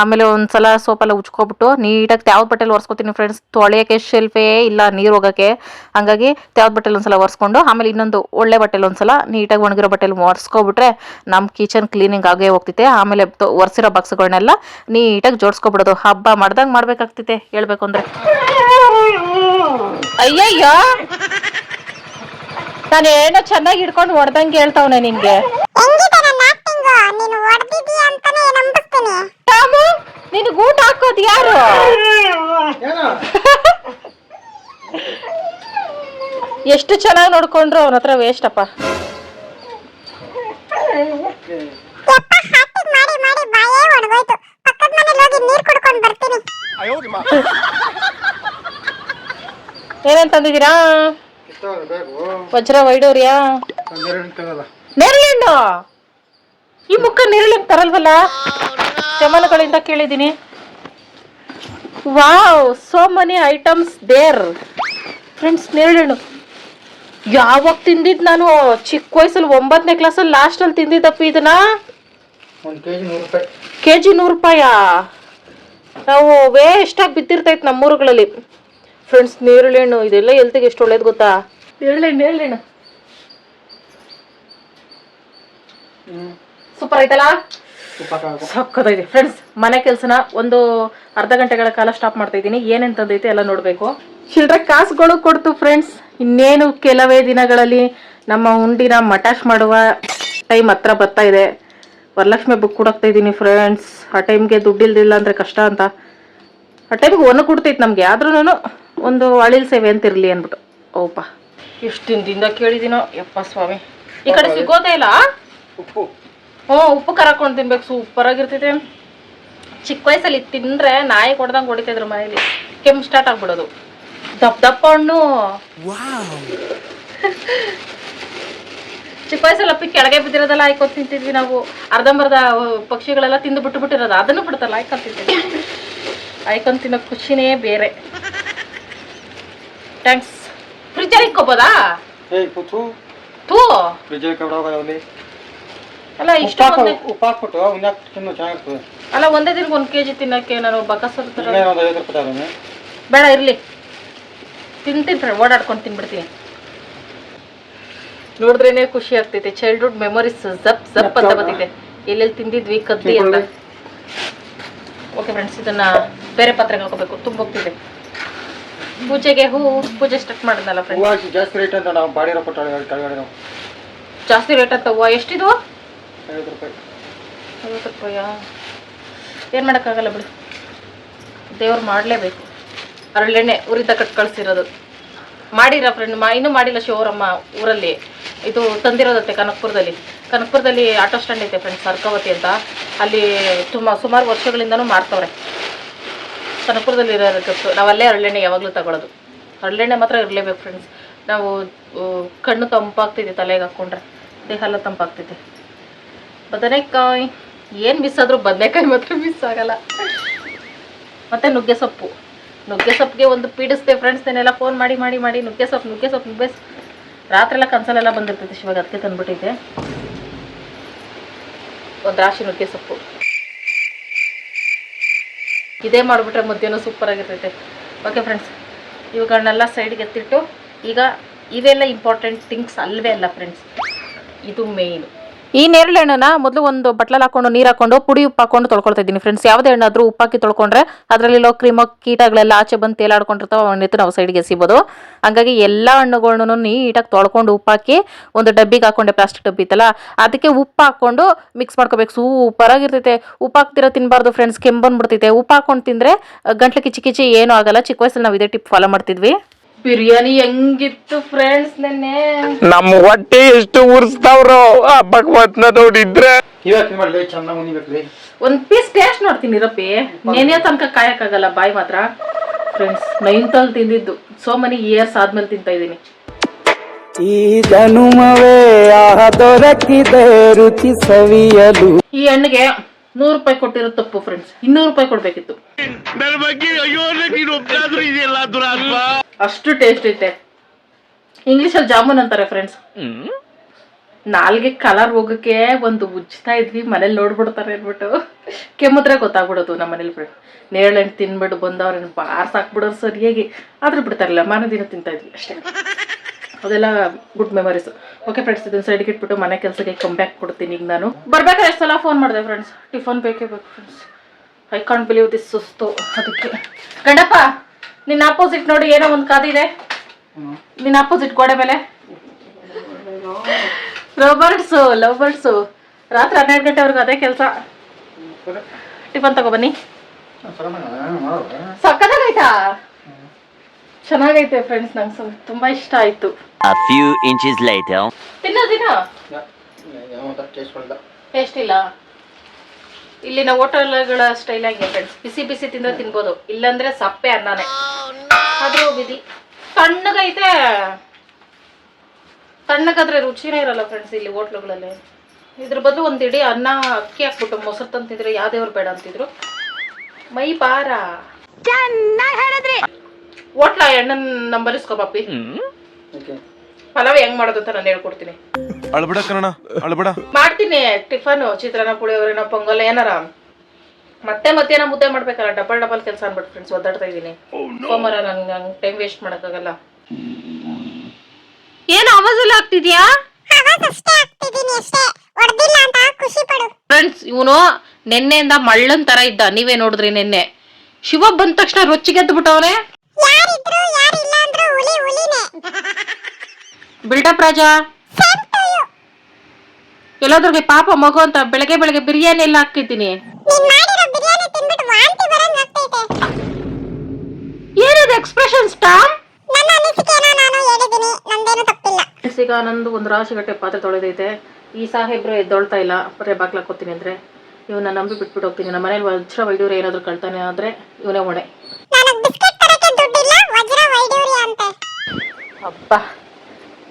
ಆಮೇಲೆ ಒಂದ್ಸಲ ಸೋಪೆಲ್ಲ ಉಚ್ಕೊಬಿಟ್ಟು ನೀಟಾಗಿ ತ್ಯಾವ್ದು ಬಟ್ಟೆಲಿ ಒರೆಸ್ಕೊತೀನಿ ಫ್ರೆಂಡ್ಸ್ ತೊಳೆಯೋಕ್ಕೆ ಶೆಲ್ಫೇ ಇಲ್ಲ, ನೀರು ಹೋಗೋಕ್ಕೆ. ಹಂಗಾಗಿ ತ್ಯಾವ್ದು ಬಟ್ಟೆಲಿ ಒಂದ್ಸಲ ಒರೆಸ್ಕೊಂಡು, ಆಮೇಲೆ ಇನ್ನೊಂದು ಒಳ್ಳೆ ಬಟ್ಟೆಲಿ ಒಂದ್ಸಲ ನೀಟಾಗಿ ಒಣಗಿರೋ ಬಟ್ಟೆಲಿ ಒರೆಸ್ಕೊಬಿಟ್ರೆ ನಮ್ಮ ಕಿಚನ್ ಕ್ಲೀನಿಂಗ್ ಆಗೇ ಹೋಗ್ತೈತೆ ಆಮೇಲೆ ಒರೆಸಿರೋ ಬಾಕ್ಸ್ಗಳನ್ನೆಲ್ಲ ನೀಟಾಗಿ ಜೋಡಿಸ್ಕೊಬಿಡೋದು. ಹಬ್ಬ ಮಾಡ್ದಂಗೆ ಮಾಡ್ಬೇಕಾಗ್ತೈತೆ ಹೇಳ್ಬೇಕು ಅಂದ್ರೆ ಅಯ್ಯಯ್ಯೋ! ನಾನು ಏನೋ ಚೆನ್ನಾಗಿ ಹಿಡ್ಕೊಂಡು ಹೊಡ್ದಂಗೆ ಹೇಳ್ತಾವನೆ ನಿನ್ಗೆ. ನಿನಗೆ ಊಟ ಹಾಕೋದು ಯಾರು? ಎಷ್ಟು ಚೆನ್ನಾಗಿ ನೋಡ್ಕೊಂಡ್ರು ಅವನ ಹತ್ರ ವೇಸ್ಟ್ ಅಪ್ಪ. ಮಾಡಿ ಮಾಡಿ ಬಾಯೇ ಒಣಗೋಯ್ತು. ಪಕ್ಕದ ಮನೆಯಲ್ಲಿ ಹೋಗಿ ನೀರು ಕುಡ್ಕೊಂಡು ಬರ್ತೀನಿ. ಏನೇನ್ ತಂದಿದ್ದೀರಾ? ವಜ್ರ ವೈಡೂರ್ಯಾ? ನೆರಳೆಣ್ಣು? ಈ ಮುಖ ನೆರಳೆಣ್ಣು ತರಲ್ವಲ್ಲ? ಜಮಾನಗಳಿಂದ ಕೇಳಿದ್ದೀನಿ. Wow so many items there friends ನೆರಳೆಣ್ಣು. ಯಾವಾಗ ತಿಂದಿದ್ದು ನಾನು? ಚಿಕ್ಕ ವಯಸ್ಸಲ್ಲಿ ಒಂಬತ್ತನೇ ಕ್ಲಾಸಲ್ಲಿ ಲಾಸ್ಟಲ್ಲಿ ತಿಂದಿದ್ದಪ್ಪ ಇದನ್ನ? ಕೆ ಜಿ ನೂರು ರೂಪಾಯಿ. ನಾವು ವೇಸ್ಟಾಗಿ ಬಿದ್ದಿರ್ತೈತೆ ನಮ್ಮೂರುಗಳಲ್ಲಿ ಫ್ರೆಂಡ್ಸ್ ನೇರಳೆಹಣ್ಣು ಇದೆಲ್ಲ ಎಲ್ತಿಗೆ ಎಷ್ಟು ಒಳ್ಳೇದು ಗೊತ್ತಾ? ನೇರಳೆಹಣ್ಣು ಸೂಪರ್ ಆಯ್ತಲ್ಲ ತುಪ್ಪ ಫ್ರೆಂಡ್ಸ್ ಮನೆ ಕೆಲಸನ ಒಂದು ಅರ್ಧ ಗಂಟೆಗಳ ಕಾಲ ಸ್ಟಾಪ್ ಮಾಡ್ತಾ ಇದ್ದೀನಿ. ಏನೇನು ತಂದೈತೆ ಎಲ್ಲ ನೋಡಬೇಕು. ಚಿಲ್ಡ್ರೆ ಕಾಸುಗಳು ಕೊಡ್ತು ಫ್ರೆಂಡ್ಸ್ ಇನ್ನೇನು ಕೆಲವೇ ದಿನಗಳಲ್ಲಿ ನಮ್ಮ ಉಂಡಿನ ಮಟಾಶ್ ಮಾಡುವ ಟೈಮ್ ಹತ್ರ ಬರ್ತಾ ಇದೆ. ವರಲಕ್ಷ್ಮಿ ಬುಕ್ ಕೊಡಾಕ್ತಾ ಇದ್ದೀನಿ ಫ್ರೆಂಡ್ಸ್ ಆ ಟೈಮ್ಗೆ ದುಡ್ಡಿಲ್ದಿಲ್ಲ ಅಂದರೆ ಕಷ್ಟ ಅಂತ. ಆ ಟೈಮ್ಗೆ ಒಣ ಕೊಡ್ತೈತೆ ನಮಗೆ. ಆದ್ರೂ ಒಂದು ಅಳಿಲ್ ಸೇವೆ ಅಂತ ಇರಲಿ ಅಂದ್ಬಿಟ್ಟು. ಓಪ. ಎಷ್ಟು ದಿನದಿಂದ ಕೇಳಿದ್ದೀನೋ ಯಪ್ಪ ಸ್ವಾಮಿ. ಈ ಕಡೆ ಸಿಗೋದೇ ಇಲ್ಲ? ಉಪ್ಪು. ಹ್ಞೂ ಉಪ್ಪು ಖಾರ ಹಾಕೊಂಡು ತಿನ್ಬೇಕು. ಸೂಪರ್ ಆಗಿರ್ತೈತೆ. ಚಿಕ್ಕ ವಯಸ್ಸಲ್ಲಿ ತಿಂದರೆ ತಿಂದ್ರೆ ನಾಯಿ ಕೊಡ್ದಂಗೆ ಹೊಡಿತಿದ್ರು ಮನೇಲಿ. ಕೆಮ್ಮು ಸ್ಟಾರ್ಟ್ ಆಗ್ಬಿಡೋದು. ದಪ್ಪ ದಪ್ಪ ಹಣ್ಣು. ಚಿಕ್ಕ ಕೆಳಗೆ ಬಿದ್ದಿರೋದೆಲ್ಲ ಹಾಕೊಂಡು ತಿಂತಿದ್ವಿ ನಾವು. ಅರ್ಧಂಬರ್ಧ ಪಕ್ಷಿಗಳೆಲ್ಲ ತಿಂದು ಬಿಟ್ಟು ಬಿಟ್ಟಿರೋದು ಅದನ್ನು ಬಿಡ್ತಲ್ಲ ಹಾಕೊಂಡು ತಿಂತಿದ್ವಿ. ಹಾಕೊಂಡು ತಿನ್ನೋ ಖುಷಿನೇ ಬೇರೆ. ಥ್ಯಾಂಕ್ಸ್. ಫ್ರಿಜ್ಜಲ್ಲಿ ಇಕ್ಕೋಬೋದಾ ಥೂ. ಅಲ್ಲ. ಇಷ್ಟು ಹಾಕು ಒಂದೇ ತಿನ್ನೋ ಚೆನ್ನಾಗಿರ್ತದೆ. ಅಲ್ಲ ಒಂದೇ ದಿನಕ್ಕೆ ಒಂದು ಕೆಜಿ ತಿನ್ನಕ್ಕೆ ನಾನು ಬಕಸರ್ ಬೇಡ ಇರ್ಲಿ. ತಿಂತೀನಿ ಫ್ರೆಂಡ್ ಓಡಾಡ್ಕೊಂಡು ತಿನ್ಬಿಡ್ತೀನಿ. ನೋಡಿದ್ರೇನೆ ಖುಷಿ ಆಗ್ತೈತೆ. ಚೈಲ್ಡ್ಹುಡ್ ಮೆಮೊರೀಸ್ ಜಪ್ ಜಪ್ ಅಂತ ಬಂದಿದೆ. ಎಲ್ಲೆಲ್ಲಿ ತಿಂದಿದ್ವಿ ಕದ್ದಿ ಅಂತ. ಓಕೆ ಫ್ರೆಂಡ್ಸ್ ಇದನ್ನ ಬೇರೆ ಪಾತ್ರೆಗೆ ಹಾಕೋಬೇಕು. ತುಂಬ ಹೋಗ್ತಿದೆ. ಪೂಜೆಗೆ ಹೂ ಪೂಜೆ ಸ್ಟಾರ್ಟ್ ಮಾಡಿದ್ನಲ್ಲ ಫ್ರೆಂಡ್ಸ್ ಜಾಸ್ತಿ ರೇಟ್ ಅಂತ ನಾವು ಬಾಡಿ ನಾವು. ಜಾಸ್ತಿ ರೇಟ್ ಅಂತ ಹೂವು? ಎಷ್ಟಿದು ಐವತ್ತು ರೂಪಾಯಿ. ಐವತ್ತು ರೂಪಾಯಾ? ಏನು ಮಾಡೋಕ್ಕಾಗಲ್ಲ ಬಿಡು. ದೇವ್ರು ಮಾಡಲೇಬೇಕು. ಅರಳೆಣ್ಣೆ ಉರಿತ ಕಟ್ ಕಳಿಸಿರೋದು. ಮಾಡಿರ ಫ್ರೆಂಡ್ ಮಾ ಇನ್ನೂ ಮಾಡಿಲ್ಲ ಶಿವರಮ್ಮ ಊರಲ್ಲಿ. ಇದು ತಂದಿರೋದತ್ತೆ ಕನಕಪುರದಲ್ಲಿ. ಕನಕಪುರದಲ್ಲಿ ಆಟೋ ಸ್ಟ್ಯಾಂಡ್ ಐತೆ ಫ್ರೆಂಡ್ಸ್ ಅರ್ಕಾವತಿ ಅಂತ. ಅಲ್ಲಿ ತುಂಬ ಸುಮಾರು ವರ್ಷಗಳಿಂದನೂ ಮಾರ್ತವ್ರೆ ಕನಕಪುರದಲ್ಲಿ ಇರೋದಕ್ಕೆ ಅಲ್ಲೇ ಹರಳೆಣ್ಣೆ ಯಾವಾಗಲೂ ತಗೊಳ್ಳೋದು ಹರಳೆಣ್ಣೆ ಮಾತ್ರ ಇರಲೇಬೇಕು ಫ್ರೆಂಡ್ಸ್ ನಾವು ಕಣ್ಣು ತಂಪಾಗ್ತಿದೆ, ತಲೆಗೆ ಹಾಕ್ಕೊಂಡ್ರೆ ದೇಹ ಎಲ್ಲ ತಂಪಾಗ್ತೈತೆ ಬದನೆಕಾಯಿ, ಏನು ಮಿಸ್ ಆದರೂ ಬದನೆಕಾಯಿ ಮಾತ್ರ ಮಿಸ್ ಆಗಲ್ಲ. ಮತ್ತು ನುಗ್ಗೆ ಸೊಪ್ಪು ನುಗ್ಗೆ ಸೊಪ್ಪಿಗೆ ಒಂದು ಪೀಡಿಸ್ದೆ ಫ್ರೆಂಡ್ಸ್ ನೆಲ್ಲ ಫೋನ್ ಮಾಡಿ ಮಾಡಿ ಮಾಡಿ ನುಗ್ಗೆ ಸೊಪ್ಪು ನುಗ್ಗೆ ಸೊಪ್ಪು ನುಗ್ಗೆ ಸೊಪ್ಪು ರಾತ್ರಿ ಎಲ್ಲ ಕನ್ಸಲೆಲ್ಲ ಬಂದಿರ್ತೈತೆ ಶಿವಾಗ, ಅದಕ್ಕೆ ತಂದ್ಬಿಟ್ಟಿದೆ ಒಂದು ರಾಶಿ ನುಗ್ಗೆ ಸೊಪ್ಪು. ಇದೇ ಮಾಡಿಬಿಟ್ರೆ ಮುದ್ದೆನೂ ಸೂಪರ್ ಆಗಿರ್ತೈತೆ. ಓಕೆ ಫ್ರೆಂಡ್ಸ್ ಇವುಗಳನ್ನೆಲ್ಲ ಸೈಡ್ಗೆ ಎತ್ತಿಟ್ಟು, ಈಗ ಇವೆಲ್ಲ ಇಂಪಾರ್ಟೆಂಟ್ ಥಿಂಗ್ಸ್ ಅಲ್ವೇ ಅಲ್ಲ ಫ್ರೆಂಡ್ಸ್ ಇದು ಮೇಯ್ನು ಈ ನೇರಳೆ ಹಣ್ಣನ್ನ ಮೊದಲು ಒಂದು ಬಟ್ಲಲ್ಲಿ ಹಾಕೊಂಡು, ನೀರು ಹಾಕೊಂಡು, ಪುಡಿ ಉಪ್ಪು ಹಾಕೊಂಡು ತೊಳ್ಕೊಳ್ತಾ ಇದ್ದೀನಿ ಫ್ರೆಂಡ್ಸ್ ಯಾವುದೇ ಹಣ್ಣಾದ್ರೂ ಉಪ್ಪಾಕಿ ತೊಳ್ಕೊಂಡ್ರೆ ಅದರಲ್ಲಿರೋ ಕ್ರಿಮೋ, ಕೀಟಗಳೆಲ್ಲ ಆಚೆ ಬಂದು ತೇಲಾಡ್ಕೊಂಡಿರ್ತಾವೆ ಅವನ್ನೆತ್ತು ನಾವು ಸೈಡ್ಗೆ ಎಸಿಬೋದು. ಹಂಗಾಗಿ ಎಲ್ಲ ಹಣ್ಣುಗಳನ್ನು ನೀಟಾಗಿ ತೊಳ್ಕೊಂಡು ಉಪ್ಪಾಕಿ ಒಂದು ಡಬ್ಬಿಗೆ ಹಾಕೊಂಡೆ ಪ್ಲಾಸ್ಟಿಕ್ ಡಬ್ಬಿ ಇತ್ತಲ್ಲ ಅದಕ್ಕೆ ಉಪ್ಪು ಹಾಕೊಂಡು ಮಿಕ್ಸ್ ಮಾಡ್ಕೋಬೇಕು. ಸೂಪರ್ ಆಗಿರ್ತೈತೆ. ಉಪ್ಪು ಹಾಕ್ತಿರೋ ತಿನ್ನಬಾರ್ದು ಫ್ರೆಂಡ್ಸ್ ಕೆಮ್ಮು ಬಂದ್ಬಿಡ್ತೈತೆ. ಉಪ್ಪು ಹಾಕೊಂಡು ತಿಂದರೆ ಗಂಟ್ಲು ಕಿಚಿ ಕಿಚಿ ಏನೂ ಆಗಲ್ಲ. ಚಿಕ್ಕ ವಯಸ್ಸಲ್ಲಿ ನಾವು ಇದೇ ಟಿಪ್ ಫಾಲೋ ಮಾಡ್ತಿದ್ವಿ. ಬಿರಿಯಾನಿ ಹೆಂಗಿತ್ತು ಫ್ರೆಂಡ್ಸ್ ನೆನ್ನೆ? ನಮ್ ಹೊಟ್ಟೆ ಎಷ್ಟು ಉರ್ಸ್ತಾವ್ರು ಹಬ್ಬಕ್ ಭಗವತ್ನ ನೋಡಿದ್ರೆ. ಇವತ್ತು ಮಾಡ್ಲಿ ಚೆನ್ನಾಗಿ ಮುನಿಬೇಕ್ರಿ ಒಂದ್ ಪೀಸ್ ಟೇಸ್ಟ್ ನೋಡ್ತೀನಿ ರಪ್ಪಿ. ನೆನೆ ತನಕ ಕಾಯಕ್ಕಾಗಲ್ಲ ಬಾಯಿ ಮಾತ್ರ. ಫ್ರೆಂಡ್ಸ್ ನೈನ್ತಲ್ಲಿ ತಿಂದಿದ್ದು. ಸೋ ಮನಿ ಇಯರ್ಸ್ ಆದ್ಮೇಲೆ ತಿಂತಾ ಇದೀನಿ ಈ ಜನುಮವೇ ಆ ದೊರಕಿದೆ ರುಚಿ ಸವಿಯಲು. ಈ ಹಣ್ಣಿಗೆ ನೂರು ರೂಪಾಯಿ ಕೊಟ್ಟಿರೋ ತಪ್ಪು ಫ್ರೆಂಡ್ಸ್ ಇನ್ನೂರು ರೂಪಾಯಿ ಕೊಡ್ಬೇಕಿತ್ತು. ಅಷ್ಟು ಟೇಸ್ಟ್ ಐತೆ. ಇಂಗ್ಲಿಷಲ್ಲಿ ಜಾಮೂನ್ ಅಂತಾರೆ ಫ್ರೆಂಡ್ಸ್ ನಾಲ್ಗೆ ಕಲರ್ ಹೋಗಕ್ಕೆ ಒಂದು ಉಜ್ತಾ ಇದ್ವಿ ಮನೇಲಿ ನೋಡ್ಬಿಡ್ತಾರೆ ಅಂದ್ಬಿಟ್ಟು. ಕೆಮ್ಮತ್ರ ಗೊತ್ತಾಗ್ಬಿಡೋದು ನಮ್ಮ ಮನೇಲಿ ಫ್ರೆಂಡ್ ನೇರಳೆಣ್ಣು ತಿನ್ಬಿಟ್ಟು ಬಂದವ್ರನ್ನ ಬಾರ್ಸ್ ಹಾಕ್ಬಿಡೋರು ಸರಿಯಾಗಿ. ಆದ್ರೂ ಬಿಡ್ತಾರಲ್ಲ ಮಾರನೇ ದಿನ ತಿಂತಾ ಇದ್ವಿ ಅಷ್ಟೇ. ಅದೆಲ್ಲ ಗುಡ್ ಮೆಮೊರೀಸ್ ಓಕೆ ಫ್ರೆಂಡ್ಸ್ ಇದನ್ನ ಸೈಡ್ಗೆ ಇಟ್ಬಿಟ್ಟು ಮನೆ ಕೆಲಸಕ್ಕೆ ಕಮ್ ಬ್ಯಾಕ್ ಕೊಡ್ತೀನಿ ಈಗ ನಾನು ಬರ್ಬೇಕಾದ್ರೆ ಎಷ್ಟು ಸಲ ಫೋನ್ ಮಾಡಿದೆ ಫ್ರೆಂಡ್ಸ್ ಟಿಫನ್ ಬೇಕೇ ಬೇಕು friends I can't believe this ಸುಸ್ತು ಅದಕ್ಕೆ ಗಂಡಪ್ಪ ನಿನ್ನ ಅಪೋಸಿಟ್ ನೋಡಿ ಏನೋ ಒಂದು ಕಾದಿದೆ ನಿನ್ನ ಅಪೋಸಿಟ್ ಗೋಡೆ ಮೇಲೆ ರೋಬರ್ಟ್ಸು ಲವ್ ಬರ್ಡ್ಸು ರಾತ್ರಿ ಹನ್ನೆರಡು ಗಂಟೆವರೆಗೂ ಅದೇ ಕೆಲಸ ಟಿಫನ್ ತಗೊಬನ್ನಿ ಸಕ್ಕತ್ತಾಗೈತಾ ಚೆನ್ನಾಗೈತೆ ಫ್ರೆಂಡ್ಸ್ ನಂಗೆ ಸ್ವಲ್ಪ ತುಂಬಾ ಇಷ್ಟ ಆಯ್ತು. A few inches later. ತಿನ್ನೋ ದಿನ? ಟೇಸ್ಟ್ ಇಲ್ಲ. ಇಲ್ಲಿನ ಹೋಟೆಲ್ಗಳ ಸ್ಟೈಲ್ ಆಗಿದೆ ಫ್ರೆಂಡ್ಸ್ ಬಿಸಿ ಬಿಸಿ ತಿಂದ್ರೆ ತಿನ್ಬೋದು ಇಲ್ಲಾಂದ್ರೆ ಸಪ್ಪೆ ಅನ್ನನೇ. ಆದ್ರೂ ಬಿದಿ ತಣ್ಣಗೈತೆ. ತಣ್ಣಗಾದ್ರೆ ರುಚಿನೇ ಇರಲ್ಲ ಫ್ರೆಂಡ್ಸ್ ಇಲ್ಲಿ ಹೋಟ್ಲುಗಳಲ್ಲಿ. ಇದ್ರ ಬದಲು ಒಂದು ಇಡೀ ಅನ್ನ ಅಕ್ಕಿ ಹಾಕ್ಬಿಟ್ಟು ಮೊಸರು ತಂತಿದ್ರೆ ತಿಂದ್ರೆ ಯಾವ ಬೇಡ ಅಂತಿದ್ರು. ಮೈ ಬಾರ ಹೋಟ್ಲ ಎಣ್ಣನ್ ನಂಬರ್ ಇಸ್ಕೋ ಪಾಪಿ. ಪಲಾವ್ ಹೆಂಗ್ ಮಾಡೋದು ಅಂತ ನಾನು ಹೇಳ್ಕೊಡ್ತೀನಿ. ಅಳ್ಬೇಡ ಕಣ ಅಳ್ಬೇಡ. ಮಾಡ್ತೀನಿ ಟಿಫನ್ ಚಿತ್ರಾನ್ನ ಪುಳಿಯೋಗರೆನ ಪೊಂಗಲ್ ಏನಾರ. ಮತ್ತೆ ಮತ್ತೇನ ಮುದ್ದೆ ಮಾಡ್ಬೇಕಲ್ಲ ಡಬಲ್ ಡಬಲ್ ಕೆಲಸ ಅನ್ಬಿಟ್ಟು ಫ್ರೆಂಡ್ಸ್ ಒದ್ದಾಡ್ತಾ ಇದೀನಿ. ಸೋಮವಾರ ನಂಗೆ ಹಂಗೆ ಟೈಮ್ ವೇಸ್ಟ್ ಮಾಡೋಕ್ಕಾಗಲ್ಲ. ಏನು ಆವಾಜ್ ಎಲ್ಲ ಆಗ್ತಿದ್ಯಾ? ಫ್ರೆಂಡ್ಸ್ ಇವನು ನಿನ್ನೆಯಿಂದ ಮಳ್ಳನ್ ತರ ಇದ್ದ ನೀವೇ ನೋಡಿದ್ರಿ ನಿನ್ನೆ. ಶಿವ ಬಂದ ತಕ್ಷಣ ರೊಚ್ಚಿಗೆದ್ದು ಬಿಟ್ಟವನೆ. ಬಿಲ್ಡಪ್ ರಾಜ? ಎಲ್ಲಾದ್ರಿಗೆ ಪಾಪ ಮಗು ಅಂತ ಬೆಳಗ್ಗೆ ಬೆಳಗ್ಗೆ ಬಿರಿಯಾನಿ ಎಲ್ಲ ಹಾಕಿದ್ದೀನಿ ಏನಿದೆ ಎಕ್ಸ್ಪ್ರೆಷನ್ ಸ್ಟಾಮ್ ಈಗ ನಂದು ಒಂದು ರಾಶಿ ಗಟ್ಟೆ ಪಾತ್ರೆ ತೊಳೆದೈತೆ. ಈ ಸಾಹೇಬ್ರು ಎದ್ದೊಳ್ತಾ ಇಲ್ಲ. ಬರೇ ಬಾಗ್ಲ ಹಾಕೋತೀನಿ ಅಂದ್ರೆ. ಇವನ್ನ ನಂಬಿ ಬಿಟ್ಬಿಟ್ಟು ಹೋಗ್ತೀನಿ. ನಮ್ಮ ಮನೇಲಿ ವಜ್ರ ವೈಡೂರ ಏನಾದ್ರು ಕಳ್ತಾನೆ ಆದ್ರೆ ಇವನೇ ಹೊಣೆ ವಜ್ರ ವೈಡೂರಿ ಅಂತೆ. ಅಪ್ಪ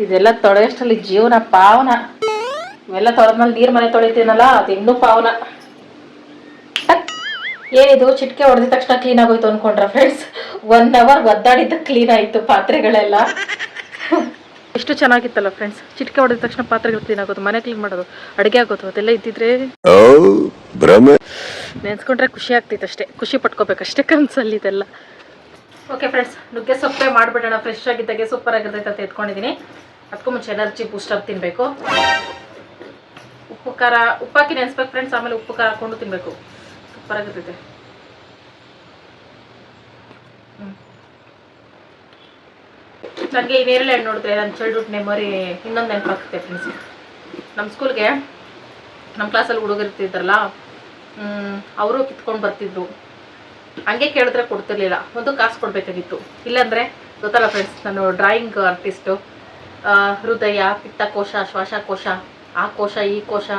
ಇದೆಲ್ಲ ತೊಳೆಯೋಷ್ಟರಲ್ಲಿ ಜೀವನ ಪಾವನ. ಇವೆಲ್ಲ ತೊಳೆದ್ಮೇಲೆ ನೀರ್ ಮನೆ ತೊಳಿತೀನಲ್ಲ ಅದು ಇನ್ನೂ ಪಾವನ. ಏನಿದು ಚಿಟ್ಕೆ ಹೊಡೆದ ತಕ್ಷಣ ಕ್ಲೀನ್ ಆಗೋಯ್ತು ಅನ್ಕೊಂಡ್ರ ಫ್ರೆಂಡ್ಸ್ ಒನ್ ಅವರ್ ಒದ್ದಾಡಿದ್ದು ಕ್ಲೀನ್ ಆಯ್ತು ಪಾತ್ರೆಗಳೆಲ್ಲ. ಎಷ್ಟು ಚೆನ್ನಾಗಿತ್ತಲ್ಲ ಫ್ರೆಂಡ್ಸ್ ಚಿಟ್ಕೆ ಹೊಡೆದ ತಕ್ಷಣ ಪಾತ್ರೆಗಳು ಕ್ಲೀನ್ ಆಗೋದು ಮನೆ ಕ್ಲೀನ್ ಮಾಡೋದು ಅಡುಗೆ ಆಗೋದು ಅದೆಲ್ಲ ಇದ್ದಿದ್ರೆ ನೆನ್ಸ್ಕೊಂಡ್ರೆ ಖುಷಿ ಆಗ್ತಿತ್ತು ಅಷ್ಟೇ. ಖುಷಿ ಪಟ್ಕೋಬೇಕಷ್ಟೇ ಕನ್ಸಲ್ಲಿ ಇದೆಲ್ಲ. ಓಕೆ ಫ್ರೆಂಡ್ಸ್ ನುಗ್ಗೆ ಸೊಪ್ಪೆ ಮಾಡಿಬಿಡೋಣ. ಫ್ರೆಶ್ ಆಗಿದ್ದಾಗೆ ಸೂಪರ್ ಆಗಿರ್ತೈತೆ ಅಂತ ಎತ್ಕೊಂಡಿದ್ದೀನಿ ಅದಕ್ಕೂ ಮುಂಚೆ ಎನರ್ಜಿ ಬೂಸ್ಟರ್ ತಿನ್ನಬೇಕು ಉಪ್ಪು, ಖಾರ, ಉಪ್ಪಾಕಿ ನೆನೆಸ್ಬೇಕು ಫ್ರೆಂಡ್ಸ್ ಆಮೇಲೆ ಉಪ್ಪು, ಖಾರ ಹಾಕ್ಕೊಂಡು ತಿನ್ನಬೇಕು ಸೂಪರ್ ಆಗಿರ್ತೈತೆ. ನನಗೆ ಈ ನೇರಳೆ ಹಣ್ಣು ನೋಡಿದ್ರೆ ನನ್ನ ಚೈಲ್ಡ್ಹುಡ್ ಮೆಮೊರಿ ಇನ್ನೊಂದು ನೆನಪಾಗುತ್ತೆ ಫ್ರೆಂಡ್ಸ್ ನಮ್ಮ ಸ್ಕೂಲ್ಗೆ ನಮ್ಮ ಕ್ಲಾಸಲ್ಲಿ ಹುಡುಗರು ಇರ್ತಿದ್ರಲ್ಲ ಅವರು ಕಿತ್ಕೊಂಡು ಬರ್ತಿದ್ರು. ಹಂಗೆ ಕೇಳಿದ್ರೆ ಕೊಡ್ತಿರ್ಲಿಲ್ಲ. ಒಂದು ಕಾಸು ಕೊಡಬೇಕಾಗಿತ್ತು. ಇಲ್ಲಾಂದರೆ ಗೊತ್ತಲ್ಲ ಫ್ರೆಂಡ್ಸ್ ನಾನು ಡ್ರಾಯಿಂಗ್ ಆರ್ಟಿಸ್ಟು ಹೃದಯ, ಪಿತ್ತಕೋಶ, ಶ್ವಾಸಕೋಶ, ಆ ಕೋಶ, ಈ ಕೋಶ,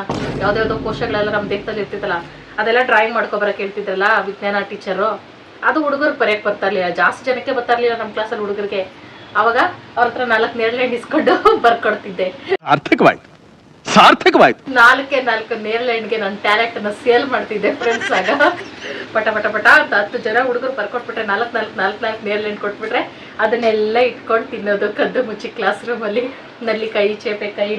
ಯಾವುದ್ಯಾವುದೋ ಕೋಶಗಳೆಲ್ಲ ನಮ್ಮ ದೇಹದಲ್ಲಿ ಇರ್ತಿತ್ತಲ್ಲ, ಅದೆಲ್ಲ ಡ್ರಾಯಿಂಗ್ ಮಾಡ್ಕೊಬರಕ್ಕೆ ಹೇಳ್ತಿದ್ರಲ್ಲ ವಿಜ್ಞಾನ ಟೀಚರು ಅದು ಹುಡುಗರು ಬರೆಯಕ್ಕೆ ಬರ್ತಾ ಜಾಸ್ತಿ ಜನಕ್ಕೆ ಬರ್ತಾ ಇರಲಿಲ್ಲ ನಮ್ಮ ಕ್ಲಾಸಲ್ಲಿ ಹುಡುಗರಿಗೆ. ಅವಾಗ ಅವ್ರ ಹತ್ರ ನಾಲ್ಕು ನೇರಳೆ ಇಸ್ಕೊಂಡು ಬರ್ಕೊಡ್ತಿದ್ದೆ. ಸಾರ್ಥಕವಾಯ್ತು ಸಾರ್ಥಕವಾಯ್ತು. ನಾಲ್ಕೆ ನಾಲ್ಕು ನೇರಳೆ ಲೈನ್ಗೆ ನನ್ನ ಟ್ಯಾಲೆಂಟ್ ಅನ್ನ ಸೇಲ್ ಮಾಡ್ತಿದ್ದೆ ಫ್ರೆಂಡ್ಸ್ ಆಗ. ಪಟ ಪಟ ಪಟ ಅಂತ ಹತ್ತು ಜನ ಹುಡುಗರು ಬರ್ಕೊಟ್ಬಿಟ್ರೆ ನಾಲ್ಕು ನಾಲ್ಕು ನಾಲ್ಕು ನಾಲ್ಕು ನೇರಳೆ ಲೈನ್ ಕೊಟ್ಬಿಟ್ರೆ ಅದನ್ನೆಲ್ಲ ಇಟ್ಕೊಂಡು ತಿನ್ನೋದು, ಕದ್ದು ಮುಚ್ಚಿ ಕ್ಲಾಸ್ ರೂಮಲ್ಲಿ ನಲ್ಲಿಕಾಯಿ ಚೇಪೆಕಾಯಿ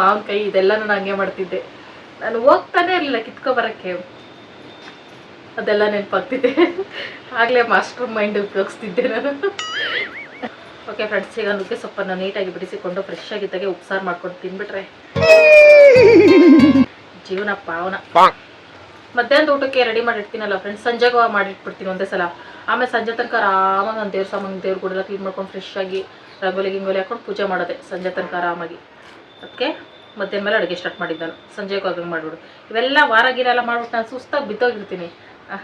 ಮಾವಿನ ಕೈ ಇದೆಲ್ಲ ನಾನು ಹಂಗೆ ಮಾಡ್ತಿದ್ದೆ. ನಾನು ಹೋಗ್ತಾನೆ ಇರಲಿಲ್ಲ ಕಿತ್ಕೊ ಬರಕ್ಕೆ ಅದೆಲ್ಲ ನೆನಪಾಗ್ತಿದೆ. ಆಗಲೇ ಮಾಸ್ಟರ್ ಮೈಂಡ್ ಉಪಯೋಗಿಸ್ತಿದ್ದೆ ನಾನು. ಓಕೆ ಫ್ರೆಂಡ್ಸ್ ಈಗ ನುಗ್ಗೆ ಸೊಪ್ಪನ್ನು ನೀಟಾಗಿ ಬಿಡಿಸಿಕೊಂಡು ಫ್ರೆಶ್ ಆಗಿದ್ದಾಗೆ ಉಪ್ಸಾರು ಮಾಡ್ಕೊಂಡು ತಿನ್ಬಿಟ್ರೆ. ಜೀವನ ಪಾವನ. ಮಧ್ಯಾಹ್ನದ ಊಟಕ್ಕೆ ರೆಡಿ ಮಾಡಿರ್ತೀನಲ್ಲ ಫ್ರೆಂಡ್ಸ್ ಸಂಜೆಗೂ ಮಾಡಿಟ್ಬಿಡ್ತೀನಿ ಒಂದೇ ಸಲ. ಆಮೇಲೆ ಸಂಜೆ ತನಕ ಆರಾಮಾಗಿ ನಾನು ದೇವ್ರ ಸಾಮಾನು ದೇವ್ರ ಗುಡಿಲ್ಲ ಕ್ಲೀನ್ ಮಾಡ್ಕೊಂಡು ಫ್ರೆಶ್ ಆಗಿ ರಂಗೋಲಿ ಗಿಂಗೋಲಿ ಹಾಕೊಂಡು ಪೂಜೆ ಮಾಡೋದೆ ಸಂಜೆ ತನಕ ಆರಾಮಾಗಿ. ಅದಕ್ಕೆ ಮಧ್ಯಾಹ್ನ ಮೇಲೆ ಅಡುಗೆ ಸ್ಟಾರ್ಟ್ ಮಾಡಿದ್ದೆ ನಾನು ಸಂಜೆಗೂ ಹಂಗೆ ಮಾಡಿಬಿಡು. ಇವೆಲ್ಲ ವಾರ ಗಿರ ಎಲ್ಲ ಮಾಡ್ಬಿಟ್ಟು ನಾನು ಸುಸ್ತಾಗಿ ಬಿದ್ದೋಗಿರ್ತೀನಿ.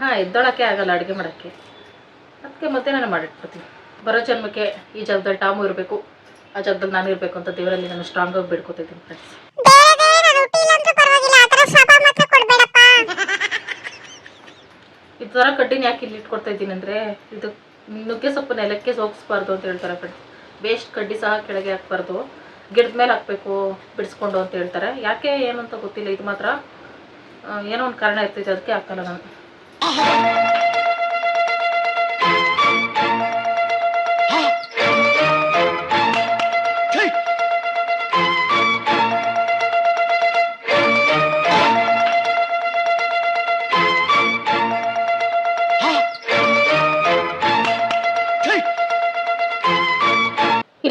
ಹಾಂ ಎದ್ದೊಳಕ್ಕೆ ಆಗಲ್ಲ ಅಡುಗೆ ಮಾಡೋಕ್ಕೆ. ಅದಕ್ಕೆ ಮಧ್ಯಾಹ್ನ ಮಾಡಿಟ್ಬಿಡ್ತೀನಿ. ಬರೋ ಜನ್ಮಕ್ಕೆ ಈ ಜಾಗದಲ್ಲಿ ಟಾಮು ಇರಬೇಕು. ಆ ಜಾಗದಲ್ಲಿ ನಾನು ಇರಬೇಕು ಅಂತ ದೇವರಲ್ಲಿ ನಾನು ಸ್ಟ್ರಾಂಗ್ ಆಗಿ ಬೇಡ್ಕೊತಿದ್ದೀನಿ ಫ್ರೆಂಡ್ಸ್ ಈ ಥರ ಕಡ್ಡಿನ ಯಾಕೆ ಇಲ್ಲಿ ಇಟ್ಕೊಡ್ತಾ ಇದ್ದೀನಿ ಅಂದರೆ, ಇದು ನುಗ್ಗೆ ಸೊಪ್ಪು ನೆಲಕ್ಕೆ ಸೋಗಿಸ್ಬಾರ್ದು ಅಂತ ಹೇಳ್ತಾರೆ ಫ್ರೆಂಡ್ಸ್ ವೇಸ್ಟ್ ಕಡ್ಡಿ ಸಹ ಕೆಳಗೆ ಹಾಕ್ಬಾರ್ದು. ಗಿಡದ ಮೇಲೆ ಹಾಕಬೇಕು, ಬಿಡಿಸ್ಕೊಂಡು ಅಂತ ಹೇಳ್ತಾರೆ. ಯಾಕೆ ಏನು ಅಂತ ಗೊತ್ತಿಲ್ಲ. ಇದು ಮಾತ್ರ ಏನೋ ಒಂದು ಕಾರಣ ಇರ್ತೈತೆ, ಅದಕ್ಕೆ ಹಾಕಲ್ಲ ನಾನು.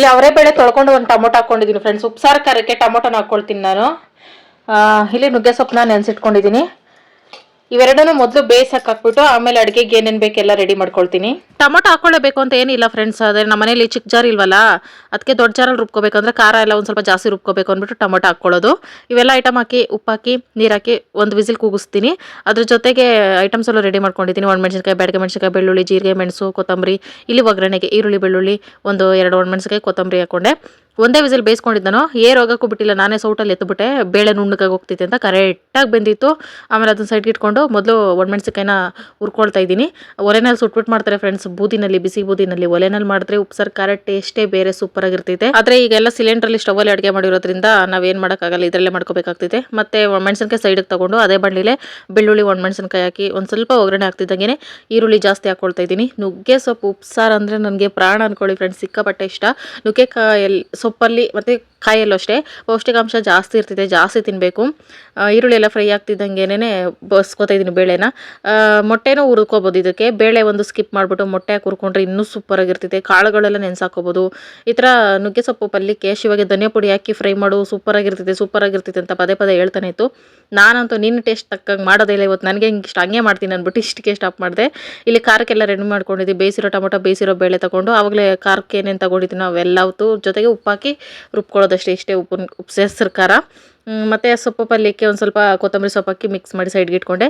ಇಲ್ಲಿ ಅವರೇ ಬೇಳೆ ತೊಳ್ಕೊಂಡು ಒಂದು ಟೊಮೊಟೊ ಹಾಕೊಂಡಿದ್ದೀನಿ ಫ್ರೆಂಡ್ಸ್ ಉಪ್ಸಾರು, ಖಾರಕ್ಕೆ ಟೊಮೊಟೊನ ಹಾಕ್ಕೊಳ್ತೀನಿ ನಾನು. ಇಲ್ಲಿ ನುಗ್ಗೆ ಸೊಪ್ಪನ್ನ ನೆನೆಸಿಟ್ಕೊಂಡಿದ್ದೀನಿ ಇವೆರಡನ್ನೂ ಮೊದಲು ಬೇಯಿಸಕ್ಕೆ ಹಾಕ್ಬಿಟ್ಟು ಆಮೇಲೆ ಅಡುಗೆಗೆ ಏನೇನು ಬೇಕೆಲ್ಲ ರೆಡಿ ಮಾಡ್ಕೊಳ್ತೀನಿ. ಟೊಮೊಟೊ ಹಾಕೊಳ್ಳೇಬೇಕು ಅಂತ ಏನಿಲ್ಲ ಫ್ರೆಂಡ್ಸ್ ಆದ್ರೆ ನಮ್ಮ ಮನೇಲಿ ಚಿಕ್ಕ ಜಾರ್ ಇಲ್ವಲ್ಲ, ಅದಕ್ಕೆ ದೊಡ್ಡ ಜಾರಲ್ಲಿ ರುಬ್ಕೋಬೇಕಂದ್ರೆ ಖಾರ ಎಲ್ಲ ಒಂದು ಸ್ವಲ್ಪ ಜಾಸ್ತಿ ರುಬ್ಕೋಬೇಕು ಅಂದ್ಬಿಟ್ಟು ಟೊಮೊಟೊ ಹಾಕ್ಕೊಳ್ಳೋದು ಇವೆಲ್ಲ ಐಟಮ್ ಹಾಕಿ, ಉಪ್ಪು ಹಾಕಿ, ನೀರು ಹಾಕಿ ಒಂದು ವಿಸಿಲ್ ಕೂಗಿಸ್ತೀನಿ. ಅದ್ರ ಜೊತೆಗೆ ಐಟಮ್ಸ್ ಎಲ್ಲ ರೆಡಿ ಮಾಡ್ಕೊಂಡಿದ್ದೀನಿ. ಒಣಮೆಣಸಿನ್ಕಾಯಿ ಬೆಡಗೆ ಮೆಣಸಿನ್ಕಾಯಿ, ಬೆಳ್ಳುಳ್ಳಿ, ಜೀರಿಗೆ, ಮೆಣಸು, ಕೊತ್ತಂಬರಿ, ಇಲ್ಲಿ ಒಗ್ಗರಣೆಗೆ ಈರುಳ್ಳಿ, ಬೆಳ್ಳುಳ್ಳಿ, ಒಂದು ಎರಡು ಒಣಮೆಣಸಿನ್ಕಾಯಿ, ಕೊತ್ತಂಬರಿ ಹಾಕ್ಕೊಂಡೆ ಒಂದೇ ವಿಸಿಲ್ ಬೇಯಿಸ್ಕೊಂಡಿದ್ದಾನೋ, ಏ ಹೋಗೋಕ್ಕೂ ಬಿಟ್ಟಿಲ್ಲ, ನಾನೇ ಸೌಟಲ್ಲಿ ಎತ್ಬಿಟ್ಟೆ, ಬೇಳೆ ನುಣ್ಣಗಾಗಿ ಹೋಗ್ತಿತ್ತು ಅಂತ ಕರೆಕ್ಟಾಗಿ ಬೆಂದಿತ್ತು. ಆಮೇಲೆ ಅದನ್ನ ಸೈಡ್ಗೆ ಇಟ್ಕೊಂಡು ಮೊದಲು ಒಣಮೆಣ್ಸಿಕಾಯಿನ ಹುರ್ಕೊಳ್ತಾ ಇದ್ದೀನಿ. ಒಲೆನಲ್ಲಿ ಸುಟ್ಬಿಟ್ಟು ಮಾಡ್ತಾರೆ ಫ್ರೆಂಡ್ಸ್ ಬೂದಿನಲ್ಲಿ, ಬಿಸಿ ಬೂದಿನಲ್ಲಿ ಒಲೆನಲ್ಲಿ ಮಾಡಿದ್ರೆ ಉಪ್ಸಾರು ಖಾರ ಟೇಸ್ಟೇ ಬೇರೆ ಸೂಪರ್ ಆಗಿರ್ತೈತೆ. ಆದರೆ ಈಗೆಲ್ಲ ಸಿಲಿಂಡ್ರಲ್ಲಿ ಸ್ಟವಲ್ಲಿ ಅಡುಗೆ ಮಾಡಿರೋದ್ರಿಂದ ನಾವೇನು ಮಾಡೋಕ್ಕಾಗಲ್ಲ, ಇದರಲ್ಲೇ ಮಾಡ್ಕೋಬೇಕಾಗ್ತೈತೆ. ಮತ್ತೆ ಮೆಣಸಿನ್ಕಾಯಿ ಸೈಡಿಗೆ ತೊಗೊಂಡು ಅದೇ ಬಂಡಿಲೆ ಬೆಳ್ಳುಳ್ಳಿ ಒಣಮೆಣಸಿನ್ಕಾಯಿ ಹಾಕಿ ಒಂದು ಸ್ವಲ್ಪ ಒಗ್ಗರಣೆ ಹಾಕ್ತಿದ್ದಂಗೆ ಈರುಳ್ಳಿ ಜಾಸ್ತಿ ಹಾಕ್ಕೊಳ್ತಾ ಇದ್ದೀನಿ. ನುಗ್ಗೆ ಸೊಪ್ಪು, ಉಪ್ಸಾರು ಅಂದರೆ ನನಗೆ ಪ್ರಾಣ ಅಂದ್ಕೊಳ್ಳಿ ಫ್ರೆಂಡ್ಸ್ ಸಿಕ್ಕಾಪಟ್ಟೆ ಇಷ್ಟ. ನುಗ್ಗೆಕಾಯಲ್ಲಿ ಸೊಪ್ಪಲ್ಲಿ ಮತ್ತು ಕಾಯಲ್ಲೂ ಅಷ್ಟೇ. ಪೌಷ್ಟಿಕಾಂಶ ಜಾಸ್ತಿ ಇರ್ತೈತೆ ಜಾಸ್ತಿ ತಿನ್ನಬೇಕು ಈರುಳ್ಳಿ ಎಲ್ಲ ಫ್ರೈ ಆಗ್ತಿದ್ದಂಗೆನೇ ಬಸ್ಕೋತಾ ಇದ್ದೀನಿ ಬೇಳೆನ. ಮೊಟ್ಟೆನೂ ಹುರ್ಕೋಬೋದು ಇದಕ್ಕೆ. ಬೇಳೆ ಒಂದು ಸ್ಕಿಪ್ ಮಾಡಿಬಿಟ್ಟು ಮೊಟ್ಟೆ ಹುರ್ಕೊಂಡ್ರೆ ಇನ್ನೂ ಸೂಪರಾಗಿರ್ತೈತೆ ಕಾಳುಗಳೆಲ್ಲ ನೆನೆಸಾಕೋಬೋದು ಈ ಥರ ನುಗ್ಗೆ ಸೊಪ್ಪು ಪಲ್ಯಕ್ಕೆ ಶಿವಾಗೆ ಧನಿಯಾ ಪುಡಿ ಹಾಕಿ ಫ್ರೈ ಮಾಡು ಸೂಪರಾಗಿರ್ತೈತೆ ಸೂಪರಾಗಿರ್ತೈತೆ ಅಂತ ಪದೇ ಪದೇ ಹೇಳ್ತಾನೆ ಇತ್ತು. ನಾನಂತೂ ನಿನ್ನ ಟೇಸ್ಟ್ ತಕ್ಕಂಗೆ ಮಾಡೋದೇ ಇಲ್ಲ ಇವತ್ತು. ನನಗೆ ಹಿಂಗೆ ಇಷ್ಟ, ಹಂಗೆ ಮಾಡ್ತೀನಿ ಅಂದ್ಬಿಟ್ಟು ಇಷ್ಟಕ್ಕೆ ಸ್ಟಾಪ್ ಮಾಡಿದೆ. ಇಲ್ಲಿ ಖಾರಕ್ಕೆಲ್ಲ ರೆಡಿ ಮಾಡ್ಕೊಂಡಿದ್ದೆ. ಬೇಯಿಸಿರೋ ಟೊಮೊಟೊ, ಬೇಯಿಸಿರೋ ಬೇಳೆ ತಗೊಂಡು, ಆವಾಗಲೇ ಖಾರಕ್ಕೆ ಏನೇನು ತಗೊಂಡಿದ್ದೀನಿ ಅವೆಲ್ಲವತ್ತು ಜೊತೆಗೆ ಉಪ್ಪಾಕಿ ಹಾಕಿ ರುಬ್ಕೊಳ್ಳೋದಷ್ಟೇ ಇಷ್ಟೇ ಉಪ್ಪು ಉಪ್ಪು ಹಸಿರು ಖಾರ ಮತ್ತು ಸೊಪ್ಪು ಪಲ್ಯಕ್ಕೆ ಒಂದು ಸ್ವಲ್ಪ ಕೊತ್ತಂಬರಿ ಸೊಪ್ಪು ಹಾಕಿ ಮಿಕ್ಸ್ ಮಾಡಿ ಸೈಡ್ಗೆ ಇಟ್ಕೊಂಡೆ.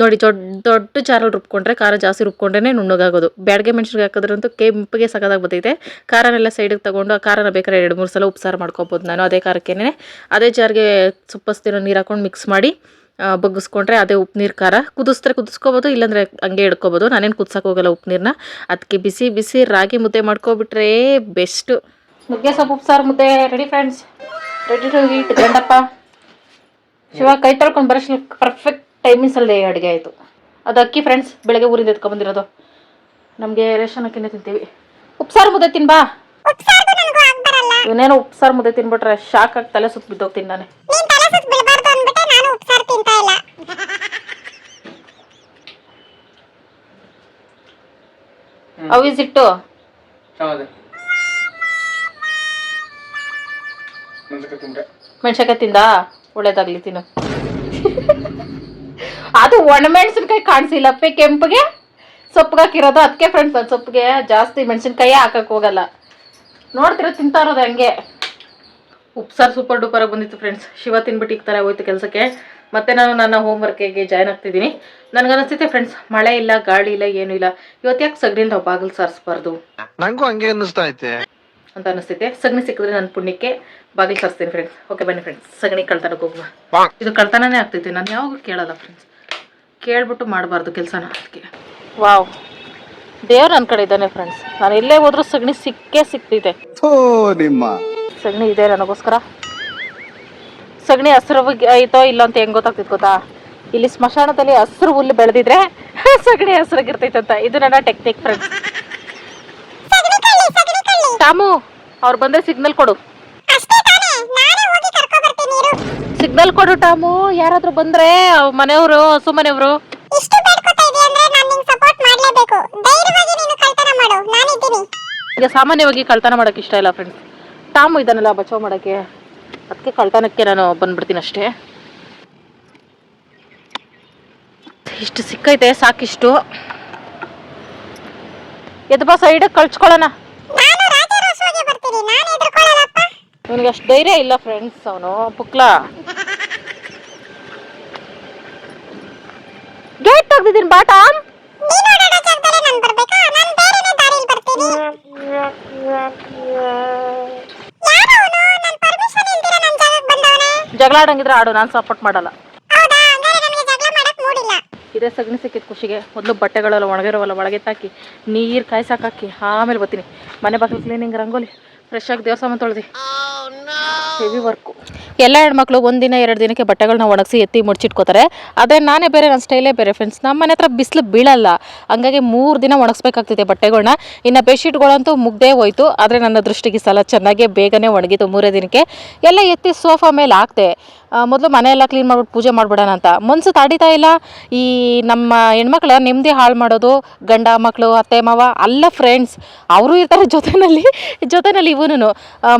ನೋಡಿ ದೊಡ್ಡ ದೊಡ್ಡ ಚಾರಲ್ಲಿ ರುಬ್ಕೊಂಡ್ರೆ ಖಾರ ಜಾಸ್ತಿ ರುಬ್ಕೊಂಡ್ರೆ ನುಣ್ಣಗಾಗೋದು. ಬ್ಯಾಡ್ಗೆ ಮೆಣಸಿಗೆ ಹಾಕಿದ್ರಂತೂ ಕೆಂಪಿಗೆ ಸಕದಾಗಿ ಬರ್ತೈತೆ ಖಾರನೆಲ್ಲ ಸೈಡಿಗೆ ತಗೊಂಡು ಆ ಖಾರನ ಬೇಕಾದ್ರೆ ಎರಡು, ಮೂರು ಸಲ ಉಪ್ಸಾರು ಮಾಡ್ಕೊಬೋದು ನಾನು ಅದೇ ಖಾರಕ್ಕೇನೆ ಅದೇ ಜಾರಿಗೆ ಸೊಪ್ಪಸ್ತಿರೋ ನೀರು ಹಾಕೊಂಡು ಮಿಕ್ಸ್ ಮಾಡಿ ಬಗ್ಗಿಸ್ಕೊಂಡ್ರೆ ಅದೇ ಉಪ್ಪು ನೀರು ಖಾರ. ಕುದಿಸ್ತಾರೆ ಕುದಿಸ್ಕೋಬೋದು, ಇಲ್ಲಾಂದರೆ ಹಂಗೆ ಇಡ್ಕೋಬೋದು ನಾನೇನು ಕುದಿಸೋಕೆ ಹೋಗಲ್ಲ ಉಪ್ಪು ನೀರನ್ನ ಅದಕ್ಕೆ ಬಿಸಿ ಬಿಸಿ ರಾಗಿ ಮುದ್ದೆ ಮಾಡ್ಕೊಬಿಟ್ರೆ ಬೆಸ್ಟು. ನುಗ್ಗೆ ಸೊಪ್ಪು ಉಪ್ಸಾರು ಮುದ್ದೆ ready friends ready to eat ಗಂಡಪ್ಪ. Shiva ಕೈ ತೊಳ್ಕೊಂಡು ಬರೋಷ್ಟು ಪರ್ಫೆಕ್ಟ್ ಟೈಮಿಂಗ್ಸಲ್ಲಿ ಅಡುಗೆ ಆಯಿತು. ಅದು ಅಕ್ಕಿ ಫ್ರೆಂಡ್ಸ್ ಬೆಳಗ್ಗೆ ಊರಿಂದ ಎತ್ಕೊಂಬಂದಿರೋದು ನಮಗೆ ರೇಷನ್ ಅಕ್ಕಿನೇ ತಿಂತೀವಿ. ಉಪ್ಸಾರು ಮುದ್ದೆ ತಿನ್ಬಾ. ಇವನೇನು ನನಗೂ ಆಗ್ ಬರಲ್ಲ. ಇವನೇನೋ ಉಪ್ಸಾರು ಮುದ್ದೆ ತಿನ್ಬಿಟ್ರೆ ಶಾಕ್ ಆಗಿ ತಲೆ ಸುತ್ತ ಬಿದ್ದೋಗ್ತೀನಿ ನಾನು. ನೀನ್ ತಲೆ ಸುತ್ತ ಬೀಳ್ಬಾರ್ದು ನಾನು ಉಪ್ಸಾರು ತಿಂತಾ ಇಲ್ಲ. ಅವು ಇಸ್ ಇಟ್ಟು ಮೆಣಸಿನ್ಕಾಯಿ ಮೆಣಸಿನ್ಕಾಯಿ ತಿಂದ? ಒಳ್ಳೇದಾಗ್ಲಿ ತಿನ್ನು. ಅದು ಒಣಮೆಣಸಿನ್ಕಾಯಿ ಕಾಣಿಸಿಲ್ಲಪ್ಪೆ ಕೆಂಪಿಗೆ. ಸೊಪ್ಪಗಾಕಿರೋದು ಅದಕ್ಕೆ ಫ್ರೆಂಡ್ಸ್ ಅದು ಸೊಪ್ಪಿಗೆ ಜಾಸ್ತಿ ಮೆಣಸಿನ್ಕಾಯಿ ಹಾಕಕ್ಕೆ ಹೋಗಲ್ಲ. ನೋಡ್ತಿರೋ ತಿಂತಾ ಇರೋದು ಹಂಗೆ. ಉಪ್ಸಾರು ಸೂಪರ್ ಡೂಪರ್ ಆಗಿ ಬಂದಿತ್ತು ಫ್ರೆಂಡ್ಸ್ ಶಿವ ತಿನ್ಬಿಟ್ಟು ಇಕ್ತಾರೆ ಥರ ಹೋಯ್ತು ಕೆಲಸಕ್ಕೆ. ಮತ್ತೆ ನಾನು ನನ್ನ ಹೋಮ್ ವರ್ಕಿಗೆ ಜಾಯ್ನ್ ಆಗ್ತಿದ್ದೀನಿ. ನನಗನ್ನಿಸುತ್ತೆ ಫ್ರೆಂಡ್ಸ್ ಮಳೆ ಇಲ್ಲ ಗಾಳಿ ಇಲ್ಲ ಏನೂ ಇಲ್ಲ. ಇವತ್ತು ಯಾಕೆ ಸಗ್ರಿಂದ ನಾವು ಬಾಗಿಲು ಸಾರಿಸ್ಬಾರ್ದು. ನನಗೂ ಹಂಗೆ ಅನ್ನಿಸ್ತಾ ಐತೆ. ಅಂತ ಅನಿಸ್ತೈತೆ. ಸಗಣಿ ಸಿಕ್ಕಿದ್ರೆ ನನ್ನ ಪುಣ್ಯಕ್ಕೆ ಬಾಗಿಲು ಸಾರಿಸ್ತೀನಿ ಫ್ರೆಂಡ್ಸ್ ಓಕೆ ಬನ್ನಿ ಫ್ರೆಂಡ್ಸ್ ಸಗಣಿ ಕಳ್ತನಕ್ಕೆ ಹೋಗುವ. ಇದು ಕಳ್ತನನೇ ಆಗ್ತೈತೆ. ನಾನು ಯಾವಾಗ ಕೇಳಲ್ಲ ಫ್ರೆಂಡ್ಸ್ ಕೇಳ್ಬಿಟ್ಟು ಮಾಡಬಾರ್ದು ಕೆಲಸನ ಅದಕ್ಕೆ ವಾವ್ ದೇವ್ರು ನನ್ನ ಕಡೆ ಇದ್ದಾನೆ ಫ್ರೆಂಡ್ಸ್ ನಾನು ಎಲ್ಲೇ ಹೋದ್ರೂ ಸಗಣಿ ಸಿಕ್ಕೇ ಸಿಕ್ತಿದೆ ನಿಮ್ಮ. ಸಗಣಿ ಇದೆ ನನಗೋಸ್ಕರ. ಸಗಣಿ ಹಸಿರು ಐತೋ ಇಲ್ಲ ಅಂತ ಹೆಂಗ್ ಗೊತ್ತಾಗ್ತಿತ್ತು ಗೊತ್ತಾ? ಇಲ್ಲಿ ಸ್ಮಶಾನದಲ್ಲಿ ಹಸಿರು ಹುಲ್ಲು ಬೆಳೆದಿದ್ರೆ ಸಗಣಿ ಹಸಿರಾಗಿರ್ತೈತೆ ಅಂತ. ಇದು ನನ್ನ ಟೆಕ್ನಿಕ್ ಫ್ರೆಂಡ್ಸ್ ತಾಮು ಅವ್ರು ಬಂದ್ರೆ ಸಿಗ್ನಲ್ ಕೊಡು. ಸಿಗ್ನಲ್ ಕೊಡು ಟಾಮು ಯಾರಾದ್ರೂ ಬಂದ್ರೆ ಮನೆಯವರು ಹಸು ಮನೆಯವರು. ಈಗ ಸಾಮಾನ್ಯವಾಗಿ ಕಳ್ತನ ಮಾಡೋಕೆ ಇಷ್ಟ ಇಲ್ಲ ಫ್ರೆಂಡ್ಸ್ ಟಾಮು ಇದನ್ನೆಲ್ಲ ಬಚಾವ್ ಮಾಡೋಕ್ಕೆ ಅದಕ್ಕೆ ಕಳ್ತನಕ್ಕೆ ನಾನು ಬಂದ್ಬಿಡ್ತೀನಿ ಅಷ್ಟೇ. ಇಷ್ಟು ಸಿಕ್ಕೈತೆ ಸಾಕಿಷ್ಟು. ಎದ್ಬಾ ಸೈಡಿಗೆ ಕಳ್ಸ್ಕೊಳ್ಳೋಣ ನಾನು ರಾಜರೋಷವಾಗಿ ಬರ್ತೀನಿ ನಾನು ಎದುರ್ಕೊಳ್ಳಲ್ಲಪ್ಪ ಇವನಿಗೆ ಅಷ್ಟು ಧೈರ್ಯ ಇಲ್ಲ ಫ್ರೆಂಡ್ಸ್ ಅವನು. ಪುಕ್ಲ. ಗೇಟ್ ತೆಗ್ದಿದ್ದೀನಿ ಬಾಟ. ಜಗಳಾಡಂಗಿದ್ರೆ ಆಡು, ನಾನು ಸಪೋರ್ಟ್ ಮಾಡಲ್ಲ. ಇದೇ ಸಗಣಿ ಸಿಕ್ಕಿದ ಖುಷಿಗೆ ಮೊದಲು ಬಟ್ಟೆಗಳೆಲ್ಲ ಒಣಗಿರೋವಲ್ಲ, ಒಳಗೆ ತಾಕಿ ನೀರು ಕಾಯ್ಸಾಕಿ ಆಮೇಲೆ ಬರ್ತೀನಿ. ಮನೆ ಬಾಗಿಲು ಕ್ಲೀನಿಂಗ್ ರಂಗೋಲಿ ಫ್ರೆಶ್ ಆಗಿ ದೇವಸ್ಥಾನ ತೊಳೆದಿ. ಹೆವಿ ವರ್ಕು ಎಲ್ಲ ಹೆಣ್ಮಕ್ಳು ಒಂದಿನ, ಎರಡು ದಿನಕ್ಕೆ ಬಟ್ಟೆಗಳನ್ನ ಒಣಗಿಸಿ ಎತ್ತಿ ಮುಡ್ಚಿಟ್ಕೋತಾರೆ. ಆದರೆ ನಾನೇ ಬೇರೆ ನನ್ನ ಸ್ಟೈಲೇ ಬೇರೆ ಫ್ರೆಂಡ್ಸ್ ನಮ್ಮ ಮನೆ ಹತ್ರ ಬಿಸಿಲು ಬೀಳಲ್ಲ. ಹಂಗಾಗಿ ಮೂರು ದಿನ ಒಣಗಿಸ್ಬೇಕಾಗ್ತಿದೆ ಬಟ್ಟೆಗಳನ್ನ ಇನ್ನು ಬೆಡ್ಶೀಟ್ಗಳಂತೂ ಮುಗ್ದೇ ಹೋಯ್ತು. ಆದರೆ ನನ್ನ ದೃಷ್ಟಿಗೆ ಸಲ ಚೆನ್ನಾಗೇ ಬೇಗನೆ ಒಣಗಿತು ಮೂರೇ ದಿನಕ್ಕೆ. ಎಲ್ಲ ಎತ್ತಿ ಸೋಫಾ ಮೇಲೆ ಹಾಕ್ದೆ. ಮೊದಲು ಮನೆಯೆಲ್ಲ ಕ್ಲೀನ್ ಮಾಡ್ಬಿಟ್ಟು ಪೂಜೆ ಮಾಡಿಬಿಡೋಣ ಅಂತ. ಮನಸ್ಸು ತಾಡಿತಾ ಇಲ್ಲ. ಈ ನಮ್ಮ ಹೆಣ್ಮಕ್ಳ ನೆಮ್ಮದಿ ಹಾಳು ಮಾಡೋದು, ಗಂಡ ಮಕ್ಕಳು ಅತ್ತೆ, ಮಾವ, ಅಲ್ಲ ಫ್ರೆಂಡ್ಸ್ ಅವರು ಇರ್ತಾರೆ ಜೊತೆನಲ್ಲಿ ಜೊತೆನಲ್ಲಿ ಇವನು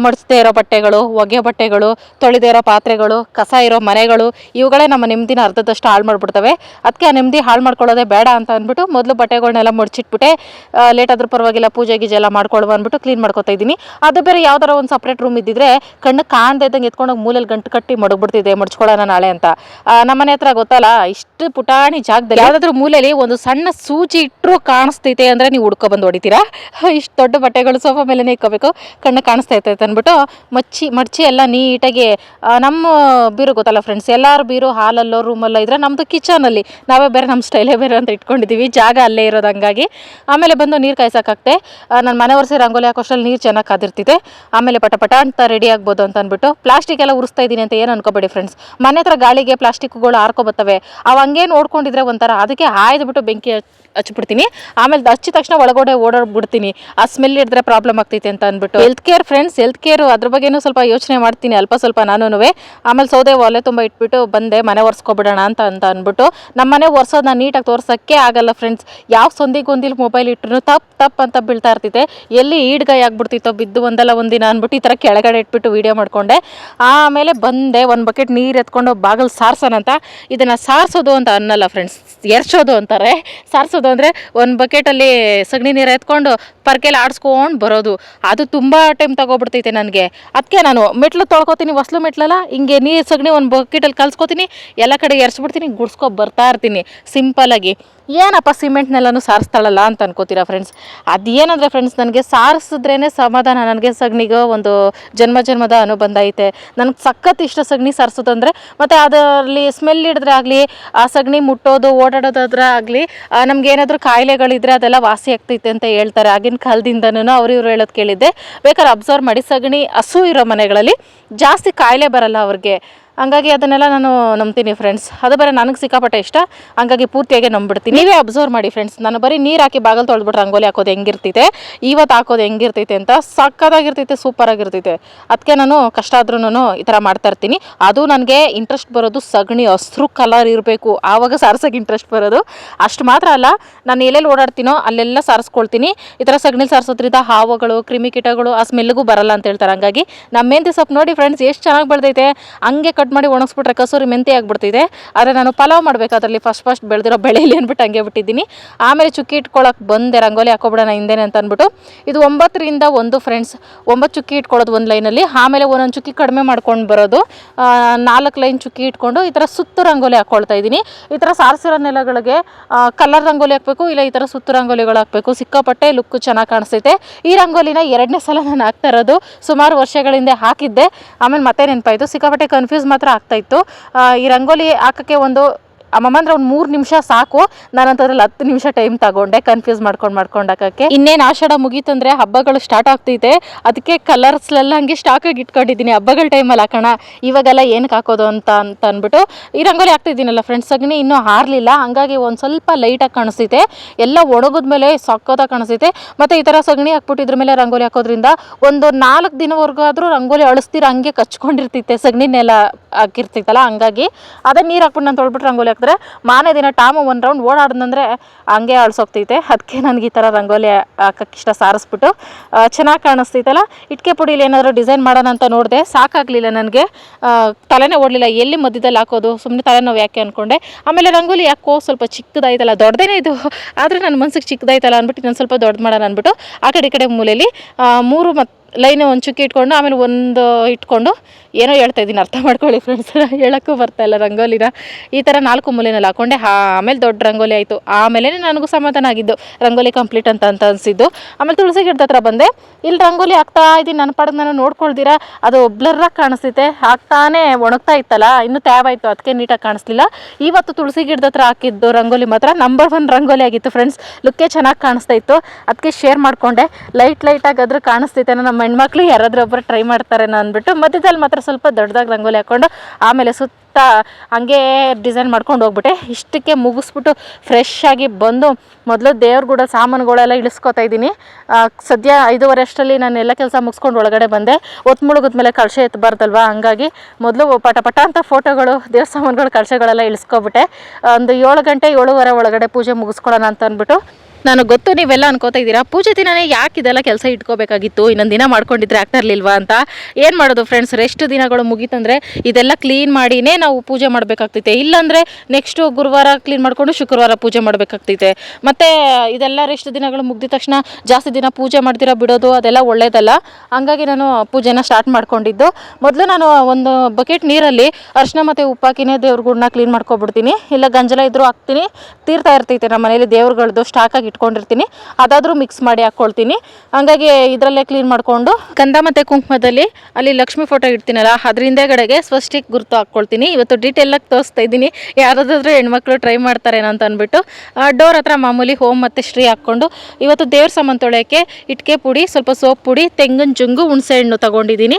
ಮಡಿಸ್ದೇ ಇರೋ ಬಟ್ಟೆಗಳು ಒಗೆ ಬಟ್ಟೆಗಳು, ತೊಳೆದೇ ಇರೋ ಪಾತ್ರೆಗಳು, ಕಸ ಇರೋ ಮನೆಗಳು, ಇವುಗಳೇ ನಮ್ಮ ನೆಮ್ಮದಿನ ಅರ್ಧದಷ್ಟು ಹಾಳು ಮಾಡಿಬಿಡ್ತವೆ. ಅದಕ್ಕೆ ಆ ನೆಮ್ಮದಿ ಹಾಳು ಮಾಡ್ಕೊಳ್ಳೋದೇ ಬೇಡ ಅಂತ ಅಂದ್ಬಿಟ್ಟು ಮೊದಲು ಬಟ್ಟೆಗಳನ್ನೆಲ್ಲ ಮುಡ್ಚಿಟ್ಬಿಟ್ಟೆ ಲೇಟ್ ಆದ್ರೂ ಪರವಾಗಿಲ್ಲ ಪೂಜೆ ಗೀಜೆ ಎಲ್ಲ ಮಾಡ್ಕೊಳ್ಳುವ ಅಂದ್ಬಿಟ್ಟು ಕ್ಲೀನ್ ಮಾಡ್ಕೊತಾ ಇದ್ದೀನಿ. ಅದು ಬೇರೆ ಯಾವ್ದಾರ ಒಂದು ಸಪ್ರೇಟ್ ರೂಮ್ ಇದ್ದಿದ್ರೆ ಕಣ್ಣು ಕಾಣದೇ ಇದ್ದಂಗೆ ಎತ್ಕೊಂಡೋಗಿ ಮೂಲೆಯಲ್ಲಿ ಗಂಟು ಕಟ್ಟಿ ಮಡಗ್ಬಿಡ್ತಿದ್ದೆ ಮಡ್ಚ್ಕೊಳ್ಳೋಣ ನಾಳೆ ಅಂತ. ನಮ್ಮನೆ ಹತ್ರ ಗೊತ್ತಲ್ಲ, ಇಷ್ಟು ಪುಟಾಣಿ ಜಾಗದಲ್ಲಿ ಯಾವ್ದಾದ್ರು ಮೂಲೆಯಲ್ಲಿ ಒಂದು ಸಣ್ಣ ಸೂಜಿ ಇಟ್ಟರು ಕಾಣಿಸ್ತೈತೆ ಅಂದ್ರೆ ನೀವು ಹುಡ್ಕೊ ಬಂದು ಹೊಡಿತೀರಾ? ಇಷ್ಟು ದೊಡ್ಡ ಬಟ್ಟೆಗಳು ಸೋಫಾ ಮೇಲೆನೇ ಇಕ್ಕೋಬೇಕು. ಕಣ್ಣು ಕಾಣಿಸ್ತಾ ಇರ್ತೈತೆ ಅಂದ್ಬಿಟ್ಟು ಮಚ್ಚಿ, ಮಡ್ಚಿ ಎಲ್ಲ ನೀಟಾಗಿ ನಮ್ಮ ಬೀರು ಗೊತ್ತಲ್ಲ ಫ್ರೆಂಡ್ಸ್ ಎಲ್ಲಾರು ಬೀರು ಹಾಲಲ್ಲೋ ರೂಮಲ್ಲೋ ಇದ್ರೆ ನಮ್ಮದು ಕಿಚನಲ್ಲಿ ನಾವೇ ಬೇರೆ ನಮ್ಮ ಸ್ಟೈಲೇ ಬೇರೆ ಅಂತ ಇಟ್ಕೊಂಡಿದ್ದೀವಿ ಜಾಗ ಅಲ್ಲೇ ಇರೋದು ಹಂಗಾಗಿ. ಆಮೇಲೆ ಬಂದು ನೀರು ಕಾಯ್ಸೋಕ್ಕಾಗ್ತೆ. ನಾನು ಮನೆ ಒರೆಸಿ ರಂಗೋಲಿ ಹಾಕೋಷ್ಟ್ರಲ್ಲಿ ನೀರು ಚೆನ್ನಾಗಿ ಕಾದಿರ್ತಿದೆ. ಆಮೇಲೆ ಪಟ ಪಟ ಅಂತ ರೆಡಿ ಆಗ್ಬೋದು ಅಂತ ಅಂದ್ಬಿಟ್ಟು. ಪ್ಲಾಸ್ಟಿಕ್ ಎಲ್ಲ ಉರಿಸ್ತಾ ಇದ್ದೀನಿ ಅಂತ ಏನು ಅನ್ಕೋಬೇಡಿ. ಫ್ರೆಂಡ್ಸ್ ಮನೆ ಹತ್ರ ಗಾಳಿಗೆ ಪ್ಲಾಸ್ಟಿಕ್ಗಳು ಹಾರ್ಕೊ ಬರ್ತವೆ. ಅವು ಹಂಗೆ ನೋಡ್ಕೊಂಡಿದ್ರೆ ಒಂಥರ ಅದಕ್ಕೆ ಹಾಯ್ದುಬಿಟ್ಟು ಬೆಂಕಿ ಹಚ್- ಹಚ್ಬಿಡ್ತೀನಿ. ಆಮೇಲೆ ಹಚ್ಚಿದ ತಕ್ಷಣ ಒಳಗಡೆ ಓಡಾಡ್ಬಿಡ್ತೀನಿ. ಆ ಸ್ಮೆಲ್ ಹಿಡಿದ್ರೆ ಪ್ರಾಬ್ಲಮ್ ಆಗ್ತೈತೆ ಅಂತ ಅಂದ್ಬಿಟ್ಟು. Health care friends health care ಅದ್ರ ಬಗ್ಗೆನೂ ಸ್ವಲ್ಪ ಯೋಚನೆ ಮಾಡ್ತೀನಿ. ಅಲ್ಪ ಸ್ವಲ್ಪ ನಾನು ಆಮೇಲೆ ಸೌದೆ ಒಲೆ ತುಂಬ ಇಟ್ಬಿಟ್ಟು ಬಂದೆ, ಮನೆ ಒರೆಸ್ಕೊಬಿಡೋಣ ಅಂತ ಅಂತ ಅಂದ್ಬಿಟ್ಟು. ನಮ್ಮ ಮನೆ ಒರೆಸೋದನ್ನ ನೀಟಾಗಿ ತೋರ್ಸೋಕ್ಕೆ ಆಗಲ್ಲ ಫ್ರೆಂಡ್ಸ್ ಯಾವ ಸೊಂದಿಗೊಂದಿಲ್ ಮೊಬೈಲ್ ಇಟ್ಟರು ತಪ್ಪು ತಪ್ಪು ಅಂತ ಬೀಳ್ತಾ ಇರ್ತೈತೆ. ಎಲ್ಲಿ ಈಡ್ಗಾಯಿ ಆಗ್ಬಿಡ್ತಿತ್ತೋ ಬಿದ್ದು ಒಂದಲ್ಲ ಒಂದಿನ ಅಂದ್ಬಿಟ್ಟು ಈ ಥರ ಕೆಳಗಡೆ ಇಟ್ಬಿಟ್ಟು ವೀಡಿಯೋ ಮಾಡ್ಕೊಂಡೆ. ಆಮೇಲೆ ಬಂದೆ ಒಂದು ನೀರು ಎತ್ಕೊಂಡು ಬಾಗಿಲು ಸಾರ್ಸೋಣ ಅಂತ ಇದನ್ನು ಸಾರಿಸೋದು ಅಂತ ಅನ್ನಲ್ಲ ಫ್ರೆಂಡ್ಸ್ ಎರ್ಸೋದು ಅಂತಾರೆ, ಸಾರಿಸೋದು ಅಂದರೆ ಒಂದು ಬಕೆಟಲ್ಲಿ ಸಗಣಿ ನೀರು ಎತ್ಕೊಂಡು ಪರ್ಕೆಲಿ ಆಡಿಸ್ಕೊಂಡು ಬರೋದು. ಅದು ತುಂಬ ಟೈಮ್ ತಗೊಬಿಡ್ತೈತೆ ನನಗೆ. ಅದಕ್ಕೆ ನಾನು ಮೆಟ್ಲು ತೊಳ್ಕೊತೀನಿ, ಹೊಸ್ಲು ಮೆಟ್ಲಲ್ಲ, ಹಿಂಗೆ ನೀರು ಸಗಣಿ ಒಂದು ಬಕೆಟಲ್ಲಿ ಕಲ್ಸ್ಕೊತೀನಿ, ಎಲ್ಲ ಕಡೆ ಎರ್ಸ್ಬಿಡ್ತೀನಿ ಗುಡ್ಸ್ಕೊ ಬರ್ತಾ ಇರ್ತೀನಿ ಸಿಂಪಲಾಗಿ ಏನಪ್ಪ ಸಿಮೆಂಟ್ನೆಲ್ಲನೂ ಸಾರಿಸ್ತಾಳಲ್ಲ ಅಂತ ಅನ್ಕೋತೀರಾ ಫ್ರೆಂಡ್ಸ್ ಅದೇನಂದರೆ ಫ್ರೆಂಡ್ಸ್ ನನಗೆ ಸಾರಿಸಿದ್ರೇ ಸಮಾಧಾನ, ನನಗೆ ಸಗಣಿಗೆ ಒಂದು ಜನ್ಮ ಜನ್ಮದ ಅನುಬಂಧ ಐತೆ. ನನಗೆ ಸಖತ್ ಇಷ್ಟ ಸಗಣಿ ಸಾರಿಸೋದಂದ್ರೆ ಮತ್ತು ಅದರಲ್ಲಿ ಸ್ಮೆಲ್ ಹಿಡಿದ್ರೆ ಆಗಲಿ, ಆ ಸಗಣಿ ಮುಟ್ಟೋದು ಓಡಾಡೋದಾದ್ರೆ ಆಗಲಿ ನಮ್ಗೆ ಏನಾದರೂ ಕಾಯಿಲೆಗಳಿದ್ರೆ ಅದೆಲ್ಲ ವಾಸಿ ಆಗ್ತೈತೆ ಅಂತ ಹೇಳ್ತಾರೆ. ಆಗಿನ ಕಾಲದಿಂದನೂ ಅವ್ರು ಇವ್ರು ಹೇಳೋದು ಕೇಳಿದ್ದೆ. ಬೇಕಾದ್ರೆ ಅಬ್ಸರ್ವ್ ಮಾಡಿ ಸಗಣಿ ಹಸು ಇರೋ ಮನೆಗಳಲ್ಲಿ ಜಾಸ್ತಿ ಕಾಯಿಲೆ ಬರಲ್ಲ ಅವ್ರಿಗೆ. ಹಂಗಾಗಿ ಅದನ್ನೆಲ್ಲ ನಾನು ನಂಬ್ತೀನಿ ಫ್ರೆಂಡ್ಸ್ ಅದು ಬರೀ ನನಗೆ ಸಿಕ್ಕಾಪಟ್ಟೆ ಇಷ್ಟ. ಹಂಗಾಗಿ ಪೂರ್ತಿಯಾಗಿ ನಂಬಿಡ್ತೀನಿ ನೀವೇ ಅಬ್ಸರ್ವ್ ಮಾಡಿ ಫ್ರೆಂಡ್ಸ್ ನಾನು ಬರೀ ನೀರು ಹಾಕಿ ಬಾಗಲ್ ತೊಳೆದ್ಬಿಟ್ಟು ರಂಗೋಲಿ ಹಾಕೋದು ಹೆಂಗಿರ್ತೈತೆ? ಇವತ್ತು ಹಾಕೋದು ಹೆಂಗಿರ್ತೈತೆ ಅಂತ ಸಕ್ಕದಾಗಿರ್ತೈತೆ ಸೂಪರಾಗಿರ್ತೈತೆ. ಅದಕ್ಕೆ ನಾನು ಕಷ್ಟ ಆದ್ರೂ ಈ ಥರ ಮಾಡ್ತಾ ಇರ್ತೀನಿ. ಅದು ನನಗೆ ಇಂಟ್ರೆಸ್ಟ್ ಬರೋದು ಸಗಣಿ ಹಸ್ರು ಕಲರ್ ಇರಬೇಕು. ಆವಾಗ ಸಾರ್ಸೋಕೆ ಇಂಟ್ರೆಸ್ಟ್ ಬರೋದು. ಅಷ್ಟು ಮಾತ್ರ ಅಲ್ಲ, ನಾನು ಎಲ್ಲೆಲ್ಲಿ ಓಡಾಡ್ತೀನೋ ಅಲ್ಲೆಲ್ಲ ಸಾರಿಸ್ಕೊಳ್ತೀನಿ. ಈ ಥರ ಸಗಣಿ ಸಾರಿಸೋದ್ರಿಂದ ಹಾವುಗಳು ಕ್ರಿಮಿಕೀಟಗಳು ಆ ಸ್ಮೆಲ್ಗೂ ಬರಲ್ಲ ಅಂತ ಹೇಳ್ತಾರೆ. ಹಂಗಾಗಿ ನಮ್ಮ ಮೆಂತ್ಯ ಸೊಪ್ಪು ನೋಡಿ ಫ್ರೆಂಡ್ಸ್ ಎಷ್ಟು ಚೆನ್ನಾಗಿ ಬೆಳೆದೈತೆ. ಹಂಗೆ ಕಟ್ ಮಾಡಿ ಒಣಗಿಸ್ಬಿಟ್ರೆ ಕಸೂರಿ ಮೆಂತೆ ಆಗಿಬಿಡ್ತಿದೆ. ಆದರೆ ನಾನು ಪಲಾವ್ ಮಾಡಬೇಕು ಅದರಲ್ಲಿ ಫಸ್ಟ್ ಫಸ್ಟ್ ಬೆಳೆದಿರೋ ಬೆಳೆಯಲ್ಲಿ ಅಂದ್ಬಿಟ್ಟು ಹಂಗೆ ಬಿಟ್ಟಿದ್ದೀನಿ. ಆಮೇಲೆ ಚುಕ್ಕಿ ಇಟ್ಕೊಳಕ್ಕೆ ಬಂದೆ, ರಂಗೋಲಿ ಹಾಕೋಬಿಡೋಣ ಹಿಂದೇನೆ ಅಂತ ಅಂದ್ಬಿಟ್ಟು. ಇದು ಒಂಬತ್ತರಿಂದ ಒಂದು ಫ್ರೆಂಡ್ಸ್ ಒಂಬತ್ತು ಚುಕ್ಕಿ ಇಟ್ಕೊಳ್ಳೋದು ಒಂದು ಲೈನಲ್ಲಿ ಆಮೇಲೆ ಒಂದೊಂದು ಚುಕ್ಕಿ ಕಡಿಮೆ ಮಾಡ್ಕೊಂಡು ಬರೋದು. ನಾಲ್ಕು ಲೈನ್ ಚುಕ್ಕಿ ಇಟ್ಕೊಂಡು ಈ ಥರ ಸುತ್ತು ರಂಗೋಲಿ ಹಾಕ್ಕೊಳ್ತಾ ಇದ್ದೀನಿ. ಈ ಥರ ಸಾರಿಸಿರೋ ನೆಲಗಳಿಗೆ ಕಲರ್ ರಂಗೋಲಿ ಹಾಕಬೇಕು, ಇಲ್ಲ ಈ ಥರ ಸುತ್ತು ರಂಗೋಲಿಗಳು ಹಾಕಬೇಕು. ಸಿಕ್ಕಾಪಟ್ಟೆ ಲುಕ್ ಚೆನ್ನಾಗಿ ಕಾಣಿಸ್ತೈತೆ. ಈ ರಂಗೋಲಿನ ಎರಡನೇ ಸಲ ನಾನು ಹಾಕ್ತಾ ಇರೋದು. ಸುಮಾರು ವರ್ಷಗಳಿಂದ ಹಾಕಿದ್ದೆ. ಆಮೇಲೆ ಮತ್ತೆ ನೆನಪಾಯಿತು. ಸಿಕ್ಕಾಪಟ್ಟೆ ಕನ್ಫ್ಯೂಸ್ ಮಾತ್ರ ಆಗ್ತಾ ಇತ್ತು. ಆ, ಈ ರಂಗೋಲಿ ಹಾಕಕ್ಕೆ ಒಂದು ಅಮ್ಮಮ್ಮ ಅಂದ್ರೆ ಒಂದು ಮೂರು ನಿಮಿಷ ಸಾಕು. ನಾನು ಅದ್ರಲ್ಲಿ ಹತ್ತು ನಿಮಿಷ ಟೈಮ್ ತಗೊಂಡೆ. ಕನ್ಫ್ಯೂಸ್ ಮಾಡ್ಕೊಂಡು ಮಾಡ್ಕೊಂಡು ಹಾಕಕ್ಕೆ. ಇನ್ನೇನು ಆಷಾಢ ಮುಗೀತಂದ್ರೆ ಹಬ್ಬಗಳು ಸ್ಟಾರ್ಟ್ ಆಗ್ತೈತೆ. ಅದಕ್ಕೆ ಕಲರ್ಸ್ಲೆಲ್ಲ ಹಂಗೆ ಸ್ಟಾಕಾಗಿ ಇಟ್ಕೊಂಡಿದ್ದೀನಿ. ಹಬ್ಬಗಳ ಟೈಮಲ್ಲಿ ಹಾಕೋಣ ಇವಾಗೆಲ್ಲ ಏನಕ್ಕೆ ಹಾಕೋದು ಅಂತ ಅಂತ ಅಂದ್ಬಿಟ್ಟು ಈ ರಂಗೋಲಿ ಹಾಕ್ತಿದ್ದೀನಲ್ಲ ಫ್ರೆಂಡ್ಸ್ ಸಗಣಿ ಇನ್ನೂ ಹಾರಲಿಲ್ಲ. ಹಂಗಾಗಿ ಒಂದು ಸ್ವಲ್ಪ ಲೈಟಾಗಿ ಕಾಣಿಸ್ತೈತೆ. ಎಲ್ಲ ಒಣಗಿದ ಮೇಲೆ ಸಕ್ಕತ್ತಾಗಿ ಕಾಣಿಸ್ತೈತೆ. ಮತ್ತು ಈ ಥರ ಸಗಣಿ ಹಾಕ್ಬಿಟ್ಟು ಇದ್ರ ಮೇಲೆ ರಂಗೋಲಿ ಹಾಕೋದ್ರಿಂದ ಒಂದು ನಾಲ್ಕು ದಿನವರೆಗೂ ಆದರೂ ರಂಗೋಲಿ ಅಳಿಸ್ತೀರ, ಹಂಗೆ ಕಚ್ಕೊಂಡಿರ್ತೈತೆ. ಸಗಣಿನೆಲ್ಲ ಹಾಕಿರ್ತೈತಲ್ಲ, ಹಂಗಾಗಿ. ಅದೇ ನೀರು ಹಾಕ್ಬಿಟ್ಟು ನಾನು ತೊಳ್ಬಿಟ್ಟು ರಂಗೋಲಿ ಹಾಕಿದ್ರೆ ಮಾನೇ ದಿನ ಟಾಮು ಒನ್ ರೌಂಡ್ ಓಡಾಡ್ದಂದ್ರೆ ಹಂಗೆ ಅಳ್ಸೋಗ್ತೈತೆ. ಅದಕ್ಕೆ ನನಗೆ ಈ ಥರ ರಂಗೋಲಿ ಹಾಕಕ್ಕೆ ಇಷ್ಟ ಸಾರಿಸ್ಬಿಟ್ಟು ಚೆನ್ನಾಗಿ ಕಾಣಿಸ್ತೈತಲ್ಲ? ಇಟ್ಕೆ ಪುಡಿಲಿ ಏನಾದರೂ ಡಿಸೈನ್ ಮಾಡೋಣ ಅಂತ ನೋಡಿದೆ, ಸಾಕಾಗಲಿಲ್ಲ ನನಗೆ. ತಲೆನೇ ಓಡಲಿಲ್ಲ. ಎಲ್ಲಿ ಮಧ್ಯದಲ್ಲಿ ಹಾಕೋದು? ಸುಮ್ಮನೆ ತಲೆನೋವು ಯಾಕೆ ಅಂದ್ಕೊಂಡೆ ಆಮೇಲೆ ರಂಗೋಲಿ ಯಾಕೋ ಸ್ವಲ್ಪ ಚಿಕ್ಕದಾಯ್ತಲ್ಲ ದೊಡ್ಡದೇ ಇದು? ಆದರೆ ನನ್ನ ಮನ್ಸಿಗೆ ಚಿಕ್ಕದಾಯ್ತಲ್ಲ ಅಂದ್ಬಿಟ್ಟು ನಾನು ಸ್ವಲ್ಪ ದೊಡ್ಡ ಮಾಡೋಣ ಅಂದ್ಬಿಟ್ಟು ಆ ಕಡೆ ಈ ಕಡೆ ಮೂಲೆಯಲ್ಲಿ ಮೂರು ಮತ್ತು ಲೈನ್ ಒಂದು ಚುಕ್ಕಿ ಇಟ್ಕೊಂಡು, ಆಮೇಲೆ ಒಂದು ಇಟ್ಕೊಂಡು, ಏನೋ ಹೇಳ್ತಾ ಇದ್ದೀನಿ, ಅರ್ಥ ಮಾಡ್ಕೊಳ್ಳಿ ಫ್ರೆಂಡ್ಸ್ ಹೇಳೋಕ್ಕೂ ಬರ್ತಾ ಇಲ್ಲ ರಂಗೋಲಿನ. ಈ ಥರ ನಾಲ್ಕು ಮೂಲೆನಲ್ಲಿ ಹಾಕೊಂಡೆ ಆಮೇಲೆ ದೊಡ್ಡ ರಂಗೋಲಿ ಆಯಿತು. ಆಮೇಲೆ ನನಗೂ ಸಮಾಧಾನ ಆಗಿದ್ದು, ರಂಗೋಲಿ ಕಂಪ್ಲೀಟ್ ಅಂತ ಅಂತ ಅನಿಸಿದ್ದು. ಆಮೇಲೆ ತುಳಸಿ ಗಿಡದ ಹತ್ರ ಬಂದೆ. ಇಲ್ಲಿ ರಂಗೋಲಿ ಹಾಕ್ತಾ ಇದ್ದೀನಿ ನನ್ನ ಪಾಡಿಗೆ ನಾನು ನೋಡ್ಕೊಳ್ದಿರಾ ಅದು ಬ್ಲರ್ರಾಗಿ ಕಾಣಿಸ್ತೈತೆ ಹಾಕ್ತಾನೆ ಒಣಗ್ತಾ ಇತ್ತಲ್ಲ, ಇನ್ನೂ ತ್ಯಾವಾಯಿತು ಅದಕ್ಕೆ ನೀಟಾಗಿ ಕಾಣಿಸ್ಲಿಲ್ಲ. ಇವತ್ತು ತುಳಸಿ ಗಿಡದ ಹತ್ರ ಹಾಕಿದ್ದು ರಂಗೋಲಿ ಮಾತ್ರ ನಂಬರ್ ಒನ್ ರಂಗೋಲಿ ಆಗಿತ್ತು ಫ್ರೆಂಡ್ಸ್ ಲುಕ್ಕೇ ಚೆನ್ನಾಗಿ ಕಾಣಿಸ್ತಾ ಇತ್ತು. ಅದಕ್ಕೆ ಶೇರ್ ಮಾಡಿಕೊಂಡೆ. ಲೈಟ್ ಲೈಟಾಗಿ ಅದ್ರ ಕಾಣಿಸ್ತೈತೆ ನಮ್ಮ ಹೆಣ್ಮಕ್ಳು ಯಾರಾದರೂ ಒಬ್ಬರು ಟ್ರೈ ಮಾಡ್ತಾರೇನೋ ಅಂದ್ಬಿಟ್ಟು, ಮಧ್ಯದಲ್ಲಿ ಮಾತ್ರ ಸ್ವಲ್ಪ ದೊಡ್ಡದಾಗಿ ರಂಗೋಲಿ ಹಾಕ್ಕೊಂಡು ಆಮೇಲೆ ಸುತ್ತ ಹಂಗೆ ಡಿಸೈನ್ ಮಾಡ್ಕೊಂಡು ಹೋಗ್ಬಿಟ್ಟೆ. ಇಷ್ಟಕ್ಕೆ ಮುಗಿಸ್ಬಿಟ್ಟು ಫ್ರೆಶ್ ಆಗಿ ಬಂದು, ಮೊದಲು ದೇವ್ರ ಕೂಡ ಸಾಮಾನುಗಳೆಲ್ಲ ಇಳಿಸ್ಕೊತಾ ಇದ್ದೀನಿ. ಸದ್ಯ ಐದೂವರೆ ಅಷ್ಟರಲ್ಲಿ ನಾನು ಎಲ್ಲ ಕೆಲಸ ಮುಗಿಸ್ಕೊಂಡು ಒಳಗಡೆ ಬಂದೆ. ಒತ್ತು ಮುಳುಗಿದ್ಮೇಲೆ ಮೇಲೆ ಕಳಶ ಎತ್ತಬಾರ್ದಲ್ವಾ ಹಂಗಾಗಿ ಮೊದಲು ಪಟ ಪಟ ಅಂತ ಫೋಟೋಗಳು, ದೇವ್ರ ಸಾಮಾನುಗಳು, ಕಳಶಗಳೆಲ್ಲ ಇಳಿಸ್ಕೊಬಿಟ್ಟೆ. ಒಂದು ಏಳು ಗಂಟೆ ಏಳುವರೆ ಒಳಗಡೆ ಪೂಜೆ ಮುಗಿಸ್ಕೊಳ್ಳೋಣ ಅಂತ ಅಂದ್ಬಿಟ್ಟು ನಾನು ಗೊತ್ತು, ನೀವೆಲ್ಲ ಅನ್ಕೋತಾ ಇದ್ದೀರಾ? ಪೂಜೆ ದಿನನೇ ಯಾಕೆ ಇದೆಲ್ಲ ಕೆಲಸ ಇಟ್ಕೋಬೇಕಾಗಿತ್ತು? ಇನ್ನೊಂದು ದಿನ ಮಾಡ್ಕೊಂಡಿದ್ರೆ ಆಗ್ತಾ ಇರ್ಲಿಲ್ವಾ ಅಂತ? ಏನು ಮಾಡೋದು ಫ್ರೆಂಡ್ಸ್ ರೆಸ್ಟ್ ದಿನಗಳು ಮುಗೀತಂದರೆ ಇದೆಲ್ಲ ಕ್ಲೀನ್ ಮಾಡಿನೇ ನಾವು ಪೂಜೆ ಮಾಡಬೇಕಾಗ್ತೈತೆ. ಇಲ್ಲಾಂದರೆ ನೆಕ್ಸ್ಟು ಗುರುವಾರ ಕ್ಲೀನ್ ಮಾಡಿಕೊಂಡು ಶುಕ್ರವಾರ ಪೂಜೆ ಮಾಡಬೇಕಾಗ್ತೈತೆ. ಮತ್ತು ಇದೆಲ್ಲ ರೆಸ್ಟ್ ದಿನಗಳು ಮುಗಿದ ತಕ್ಷಣ ಜಾಸ್ತಿ ದಿನ ಪೂಜೆ ಮಾಡ್ದಿರ ಬಿಡೋದು, ಅದೆಲ್ಲ ಒಳ್ಳೇದಲ್ಲ. ಹಂಗಾಗಿ ನಾನು ಪೂಜೆನ ಸ್ಟಾರ್ಟ್ ಮಾಡ್ಕೊಂಡಿದ್ದು. ಮೊದಲು ನಾನು ಒಂದು ಬಕೆಟ್ ನೀರಲ್ಲಿ ಅರಿಶಿನ ಮತ್ತು ಉಪ್ಪಾಕಿನೇ ದೇವ್ರ ಗುಡನ್ನ ಕ್ಲೀನ್ ಮಾಡ್ಕೊಬಿಡ್ತೀನಿ. ಇಲ್ಲ ಗಂಜಲ ಇದ್ದರೂ ಹಾಕ್ತೀನಿ. ತೀರ್ತಾ ಇರ್ತೈತೆ ನಮ್ಮ ಮನೇಲಿ ದೇವ್ರುಗಳ್ದು ಸ್ಟಾಕಾಗಿ ಇಟ್ಕೊಂಡಿರ್ತೀನಿ. ಅದಾದರೂ ಮಿಕ್ಸ್ ಮಾಡಿ ಹಾಕ್ಕೊಳ್ತೀನಿ ಹಂಗಾಗಿ ಇದರಲ್ಲೇ ಕ್ಲೀನ್ ಮಾಡಿಕೊಂಡು ಗಂಧ ಮತ್ತು ಕುಂಕುಮದಲ್ಲಿ ಅಲ್ಲಿ ಲಕ್ಷ್ಮಿ ಫೋಟೋ ಇಡ್ತೀನಲ್ಲ, ಅದ್ರ ಹಿಂದೆಗಡೆಗೆ ಸ್ವಸ್ಟಿಕ್ ಗುರುತು ಹಾಕ್ಕೊಳ್ತೀನಿ ಇವತ್ತು ಡೀಟೇಲಾಗಿ ತೋರಿಸ್ತಾ ಇದ್ದೀನಿ. ಯಾರಾದರೂ ಹೆಣ್ಮಕ್ಳು ಟ್ರೈ ಮಾಡ್ತಾರೇನೋ ಅಂತ ಅಂದ್ಬಿಟ್ಟು ಡೋರ್ ಹತ್ರ ಮಾಮೂಲಿ ಹೋಮ್ ಮತ್ತು ಶ್ರೀ ಹಾಕ್ಕೊಂಡು, ಇವತ್ತು ದೇವ್ರ ಸಾಮಾನು ತೊಳೆಯೋಕ್ಕೆ ಇಟ್ಕೆ ಪುಡಿ, ಸ್ವಲ್ಪ ಸೋಪ್ ಪುಡಿ, ತೆಂಗಿನ ಜುಂಗು, ಹುಣಸೆ ಹಣ್ಣು ತೊಗೊಂಡಿದ್ದೀನಿ.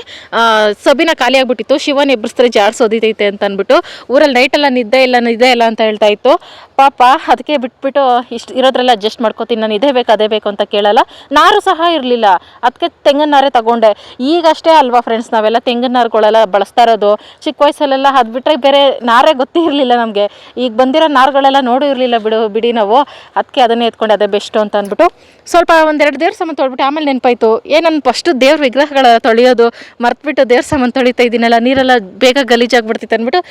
ಸಬಿನ ಖಾಲಿ ಆಗ್ಬಿಟ್ಟಿತ್ತು. ಶಿವನ ಎಬ್ಬರಿಸ್ತಾರೆ ಜಾಡ್ಸೋದಿತೈತೆ ಅಂತ ಅಂದ್ಬಿಟ್ಟು, ಊರಲ್ಲಿ ನೈಟೆಲ್ಲ ನಿದ್ದೆ ಇಲ್ಲ ನಿದ್ದೆ ಇಲ್ಲ ಅಂತ ಹೇಳ್ತಾ ಇತ್ತು. ಪಾಪ ಅದಕ್ಕೆ ಬಿಟ್ಬಿಟ್ಟು ಇಷ್ಟು ಇರೋದ್ರಲ್ಲಿ ಅಡ್ಜಸ್ಟ್ ಮಾಡ್ಕೋತೀನಿ, ನಾನು ಇದೇ ಬೇಕು, ಅದೇ ಬೇಕು ಅಂತ ಕೇಳಲ್ಲ. ನಾರು ಸಹ ಇರಲಿಲ್ಲ. ಅದಕ್ಕೆ ತೆಂಗಿನ ನಾರೇ ತಗೊಂಡೆ. ಈಗಷ್ಟೇ ಅಲ್ವಾ ಫ್ರೆಂಡ್ಸ್ ನಾವೆಲ್ಲ ತೆಂಗಿನ ನಾರುಗಳೆಲ್ಲ ಬಳಸ್ತಾ ಇರೋದು. ಚಿಕ್ಕ ವಯಸ್ಸಲ್ಲೆಲ್ಲ ಅದು ಬಿಟ್ಟರೆ ಬೇರೆ ನಾರೇ ಗೊತ್ತಿರಲಿಲ್ಲ ನಮಗೆ. ಈಗ ಬಂದಿರೋ ನಾರುಗಳೆಲ್ಲ ನೋಡು ಇರಲಿಲ್ಲ ಬಿಡು, ಬಿಡಿ ನಾವು. ಅದಕ್ಕೆ ಅದನ್ನೇ ಎತ್ಕೊಂಡು, ಅದೇ ಬೆಸ್ಟು ಅಂತ ಅಂದ್ಬಿಟ್ಟು. ಸ್ವಲ್ಪ ಒಂದೆರಡು ದೇವ್ರ ಸಾಮಾನು ತೊಳ್ಬಿಟ್ಟು ಆಮೇಲೆ ನೆನಪಾಯ್ತು. ಏ ನಾನು ಫಸ್ಟು ದೇವ್ರ ವಿಗ್ರಹಗಳ ತೊಳೆಯೋದು? ಮರ್ತ್ಬಿಟ್ಟು ದೇವ್ರ ಸಾಮಾನು ತೊಳಿತಾ ಇದ್ದೀನಲ್ಲ ನೀರೆಲ್ಲ ಬೇಗ ಗಲೀಜಾಗ್ಬಿಡ್ತಿತ್ತು ಅಂದ್ಬಿಟ್ಟು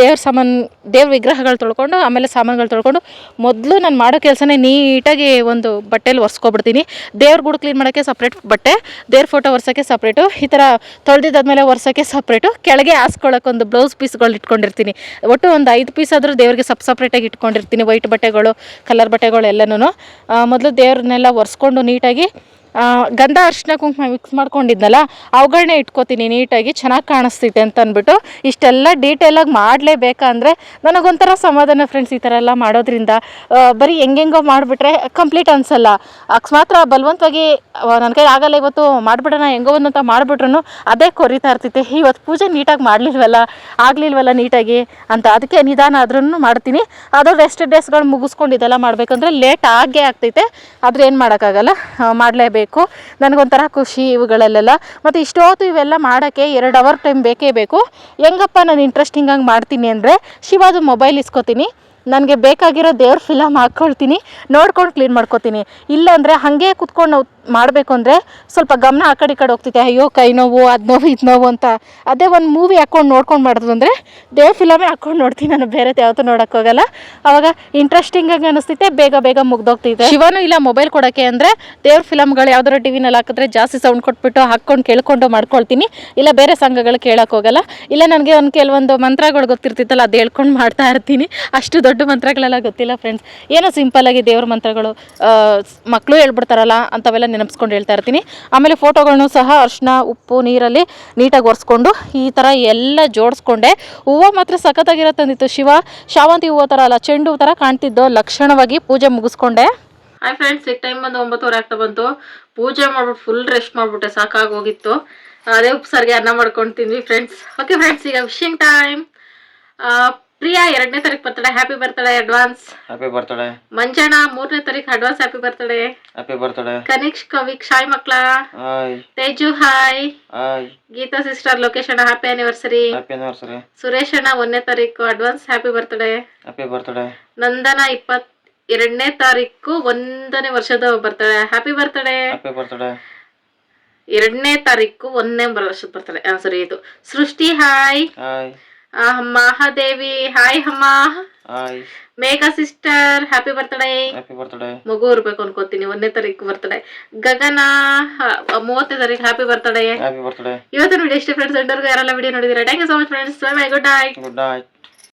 ದೇವ್ರ ಸಾಮಾನು ದೇವ್ರ ವಿಗ್ರಹಗಳು ತೊಳ್ಕೊಂಡು, ಆಮೇಲೆ ಸಾಮಾನುಗಳು ತೊಳ್ಕೊಂಡು ಮೊದಲು ನಾನು ಮಾಡೋ ಕೆಲಸನೇ ನೀಟಾಗಿ ಒಂದು ಬಟ್ಟೆಲಿ ಒರೆಸ್ಕೊಬಿಡ್ತೀನಿ. ದೇವ್ರ ಗುಡು ಕ್ಲೀನ್ ಮಾಡೋಕ್ಕೆ ಸಪ್ರೇಟ್ ಬಟ್ಟೆ, ದೇವ್ರ ಫೋಟೋ ಒರೆಸೋಕ್ಕೆ ಸಪ್ರೇಟು ಈ ಥರ ತೊಳೆದಿದ್ದಾದ್ಮೇಲೆ ಒರೆಸೋಕ್ಕೆ ಸಪ್ರೇಟು ಕೆಳಗೆ ಹಾಸ್ಕೊಳ್ಳೋಕೆ ಒಂದು ಬ್ಲೌಸ್ ಪೀಸ್ಗಳು ಇಟ್ಕೊಂಡಿರ್ತೀನಿ. ಒಟ್ಟು ಒಂದು ಐದು ಪೀಸ್ ಆದರೂ ದೇವ್ರಿಗೆ ಸಪ್ ಸಪ್ರೇಟಾಗಿ ಇಟ್ಕೊಂಡಿರ್ತೀನಿ ವೈಟ್ ಬಟ್ಟೆಗಳು ಕಲರ್ ಬಟ್ಟೆಗಳು ಎಲ್ಲನೂ ಮೊದಲು ದೇವ್ರನ್ನೆಲ್ಲ ಒರೆಸ್ಕೊಂಡು ನೀಟಾಗಿ ಗಂಧ ಅರಿಶಿನ ಕುಂಕುಮ ಮಿಕ್ಸ್ ಮಾಡ್ಕೊಂಡಿದ್ನಲ್ಲ ಅವುಗಳನ್ನ ಇಟ್ಕೋತೀನಿ ನೀಟಾಗಿ, ಚೆನ್ನಾಗಿ ಕಾಣಿಸ್ತೈತೆ ಅಂತ ಅಂದ್ಬಿಟ್ಟು ಇಷ್ಟೆಲ್ಲ ಡೀಟೇಲಾಗಿ ಮಾಡಲೇಬೇಕಂದ್ರೆ ನನಗೊಂಥರ ಸಮಾಧಾನ ಫ್ರೆಂಡ್ಸ್ ಈ ಥರ ಎಲ್ಲ ಮಾಡೋದ್ರಿಂದ ಬರೀ ಹೆಂಗೆಂಗೋ ಮಾಡಿಬಿಟ್ರೆ ಕಂಪ್ಲೀಟ್ ಅನ್ಸಲ್ಲ. ಅಕಸ್ಮಾತ್ ಬಲವಂತವಾಗಿ ನನ್ನ ಕೈ ಆಗಲ್ಲ ಇವತ್ತು, ಮಾಡಿಬಿಡೋಣ, ಹೆಂಗೋ ಅಂತ ಮಾಡಿಬಿಟ್ರು ಅದೇ ಕೊರಿತಾ ಇರ್ತೈತೆ ಇವತ್ತು ಪೂಜೆ ನೀಟಾಗಿ ಮಾಡಲಿಲ್ವಲ್ಲ, ಆಗಲಿಲ್ವಲ್ಲ ನೀಟಾಗಿ ಅಂತ. ಅದಕ್ಕೆ ನಿಧಾನ ಆದ್ರೂ ಮಾಡ್ತೀನಿ. ಅದು ರೆಸ್ಟ್ ಡೇಸ್ಗಳು ಮುಗಿಸ್ಕೊಂಡು ಇದೆಲ್ಲ ಮಾಡಬೇಕಂದ್ರೆ ಲೇಟ್ ಆಗೇ ಆಗ್ತೈತೆ. ಆದರೆ ಏನು ಮಾಡೋಕ್ಕಾಗಲ್ಲ ಮಾಡಲೇಬೇಕು. ನನಗೊಂಥರ ಖುಷಿ ಇವುಗಳಲ್ಲೆಲ್ಲ. ಮತ್ತು ಇಷ್ಟೊತ್ತು ಇವೆಲ್ಲ ಮಾಡೋಕ್ಕೆ ಎರಡು ಅವರ್ ಟೈಮ್ ಬೇಕೇ ಬೇಕು. ಹೆಂಗಪ್ಪ ನಾನು ಇಂಟ್ರೆಸ್ಟಿಂಗಾಗಿ ಮಾಡ್ತೀನಿ ಅಂದರೆ ಶಿವಾದು ಮೊಬೈಲ್ ಇಸ್ಕೊತೀನಿ. ನನಗೆ ಬೇಕಾಗಿರೋ ದೇವ್ರ ಫಿಲಮ್ ಹಾಕ್ಕೊಳ್ತೀನಿ ನೋಡ್ಕೊಂಡು ಕ್ಲೀನ್ ಮಾಡ್ಕೊತೀನಿ. ಇಲ್ಲಾಂದರೆ ಹಾಗೆ ಕುತ್ಕೊಂಡು ನಾವು ಮಾಡಬೇಕು ಅಂದರೆ ಸ್ವಲ್ಪ ಗಮನ ಆ ಕಡೆ ಕಡೆ ಹೋಗ್ತಿದೆ. ಅಯ್ಯೋ, ಕೈ ನೋವು, ಅದು ನೋವು, ಇದು ನೋವು ಅಂತ. ಅದೇ ಒಂದು ಮೂವಿ ಹಾಕ್ಕೊಂಡು ನೋಡ್ಕೊಂಡು ಮಾಡಿದ್ರು ಅಂದರೆ ದೇವ್ರ ಫಿಲಮೇ ಹಾಕ್ಕೊಂಡು ನೋಡ್ತೀನಿ ನಾನು. ಬೇರೆ ಯಾವತ್ತೂ ನೋಡೋಕ್ಕೋಗಲ್ಲ ಅವಾಗ ಇಂಟ್ರೆಸ್ಟಿಂಗ್ ಆಗಿ ಅನಿಸ್ತೈತೆ ಬೇಗ ಬೇಗ ಮುಗ್ದೋಗ್ತಿದ್ದೆ ಶಿವನು ಇಲ್ಲ ಮೊಬೈಲ್ ಕೊಡೋಕ್ಕೆ ಅಂದರೆ ದೇವ್ರ ಫಿಲಮ್ಗಳು ಯಾವ್ದಾರು ಟಿ ವಿನಲ್ಲಿ ಹಾಕಿದ್ರೆ ಜಾಸ್ತಿ ಸೌಂಡ್ ಕೊಟ್ಬಿಟ್ಟು ಹಾಕ್ಕೊಂಡು ಕೇಳ್ಕೊಂಡು ಮಾಡ್ಕೊಳ್ತೀನಿ. ಇಲ್ಲ ಬೇರೆ ಸಂಘಗಳು ಕೇಳೋಕ್ಕೋಗಲ್ಲ ಇಲ್ಲ ನನಗೆ ಒಂದು ಕೆಲವೊಂದು ಮಂತ್ರಗಳು ಗೊತ್ತಿರ್ತಿತ್ತಲ್ಲ, ಅದು ಹೇಳ್ಕೊಂಡು ಮಾಡ್ತಾ ಇರ್ತೀನಿ. ಅಷ್ಟು ದೊಡ್ಡ ಮಂತ್ರಗಳೆಲ್ಲ ಗೊತ್ತಿಲ್ಲ ಫ್ರೆಂಡ್ಸ್ ಏನೋ ಸಿಂಪಲ್ಲಾಗಿ ದೇವ್ರ ಮಂತ್ರಗಳು ಮಕ್ಕಳು ಹೇಳ್ಬಿಡ್ತಾರಲ್ಲ ಅಂಥವೆಲ್ಲ ನೆನಪಿಸ್ಕೊಂಡು ಹೇಳ್ತಾ ಇರ್ತೀನಿ. ಆಮೇಲೆ ಫೋಟೋಗಳನ್ನು ಸಹ ಅರ್ಶಿನ, ಉಪ್ಪು, ನೀರಲ್ಲಿ ನೀಟಾಗಿ ಒರೆಸ್ಕೊಂಡು ಈ ಥರ ಎಲ್ಲ ಜೋಡಿಸ್ಕೊಂಡೆ. ಹೂವು ಮಾತ್ರ ಸಖತ್ತಾಗಿರೋ ತಂದಿತ್ತು ಶಿವ. ಶಾವಂತಿ ಹೂವು ಥರ ಅಲ್ಲ, ಚೆಂಡು ಹೂವು ಥರ ಕಾಣ್ತಿದ್ದು ಲಕ್ಷಣವಾಗಿ ಪೂಜೆ ಮುಗಿಸ್ಕೊಂಡೆ. ಹಾಯ್ ಫ್ರೆಂಡ್ಸ್ ಈಗ ಟೈಮ್ ಬಂದು ಒಂಬತ್ತುವರೆ ಆಗ್ತಾ ಬಂತು. ಪೂಜೆ ಮಾಡ್ಬಿಟ್ಟು ಫುಲ್ ರೆಸ್ಟ್ ಮಾಡಿಬಿಟ್ಟೆ ಸಾಕಾಗಿ ಹೋಗಿತ್ತು ಅದೇ ಉಪ್ಸಾರಿಗೆ ಅನ್ನ ಮಾಡ್ಕೊಂಡು ಫ್ರೆಂಡ್ಸ್ ಓಕೆ ಫ್ರೆಂಡ್ಸ್ ಈಗ ವಿಶಿಂಗ್ ಟೈಮ್ ಪ್ರಿಯಾ ಎರಡನೇ ತಾರೀಕು birthday. Happy birthday advance happy birthday Manjanna ಮೂರನೇ ತಾರೀಕು advance happy birthday happy birthday Kanishk Kavik Shai ಮಕ್ಳ hi Teju hi hi Geetha sister location happy anniversary happy anniversary Suresh ಅಣ್ಣ ಒಂದನೇ ತಾರೀಕು advance happy birthday happy birthday Nandana ಇಪ್ಪತ್ ಎರಡನೇ ತಾರೀಕು ಒಂದನೇ ವರ್ಷದ birthday happy birthday happy birthday ಎರಡನೇ ತಾರೀಕು ಒಂದನೇ ವರ್ಷದ ಬರ್ತಡೆ ಸಾರಿ ಇದು. ಸೃಷ್ಟಿ ಹಾಯ್ ಹಾಯ್ ಆ, ಮಹಾದೇವಿ ಹಾಯ್ ಅಮ್ಮ hi Megha sister happy birthday happy birthday ಮಗು ಇರ್ಬೇಕು ಅನ್ಕೋತೀನಿ ಒಂದನೇ ತಾರೀಕು ಬರ್ತ್ಡೇ ಗಗನ ಮೂವತ್ತನೇ ತಾರೀಕು ಹ್ಯಾಪಿ ಬರ್ತ್ಡೇ ಹ್ಯಾಪಿ ಬರ್ತಡೇ ಇವತ್ತಿನ ವಿಡಿಯೋ ಇಷ್ಟ ಫ್ರೆಂಡ್ಸ್ ಎಲ್ಲರಿಗೂ ಯಾರೆಲ್ಲ video ನೋಡಿದಿರಾ thank you so much friends bye good night good night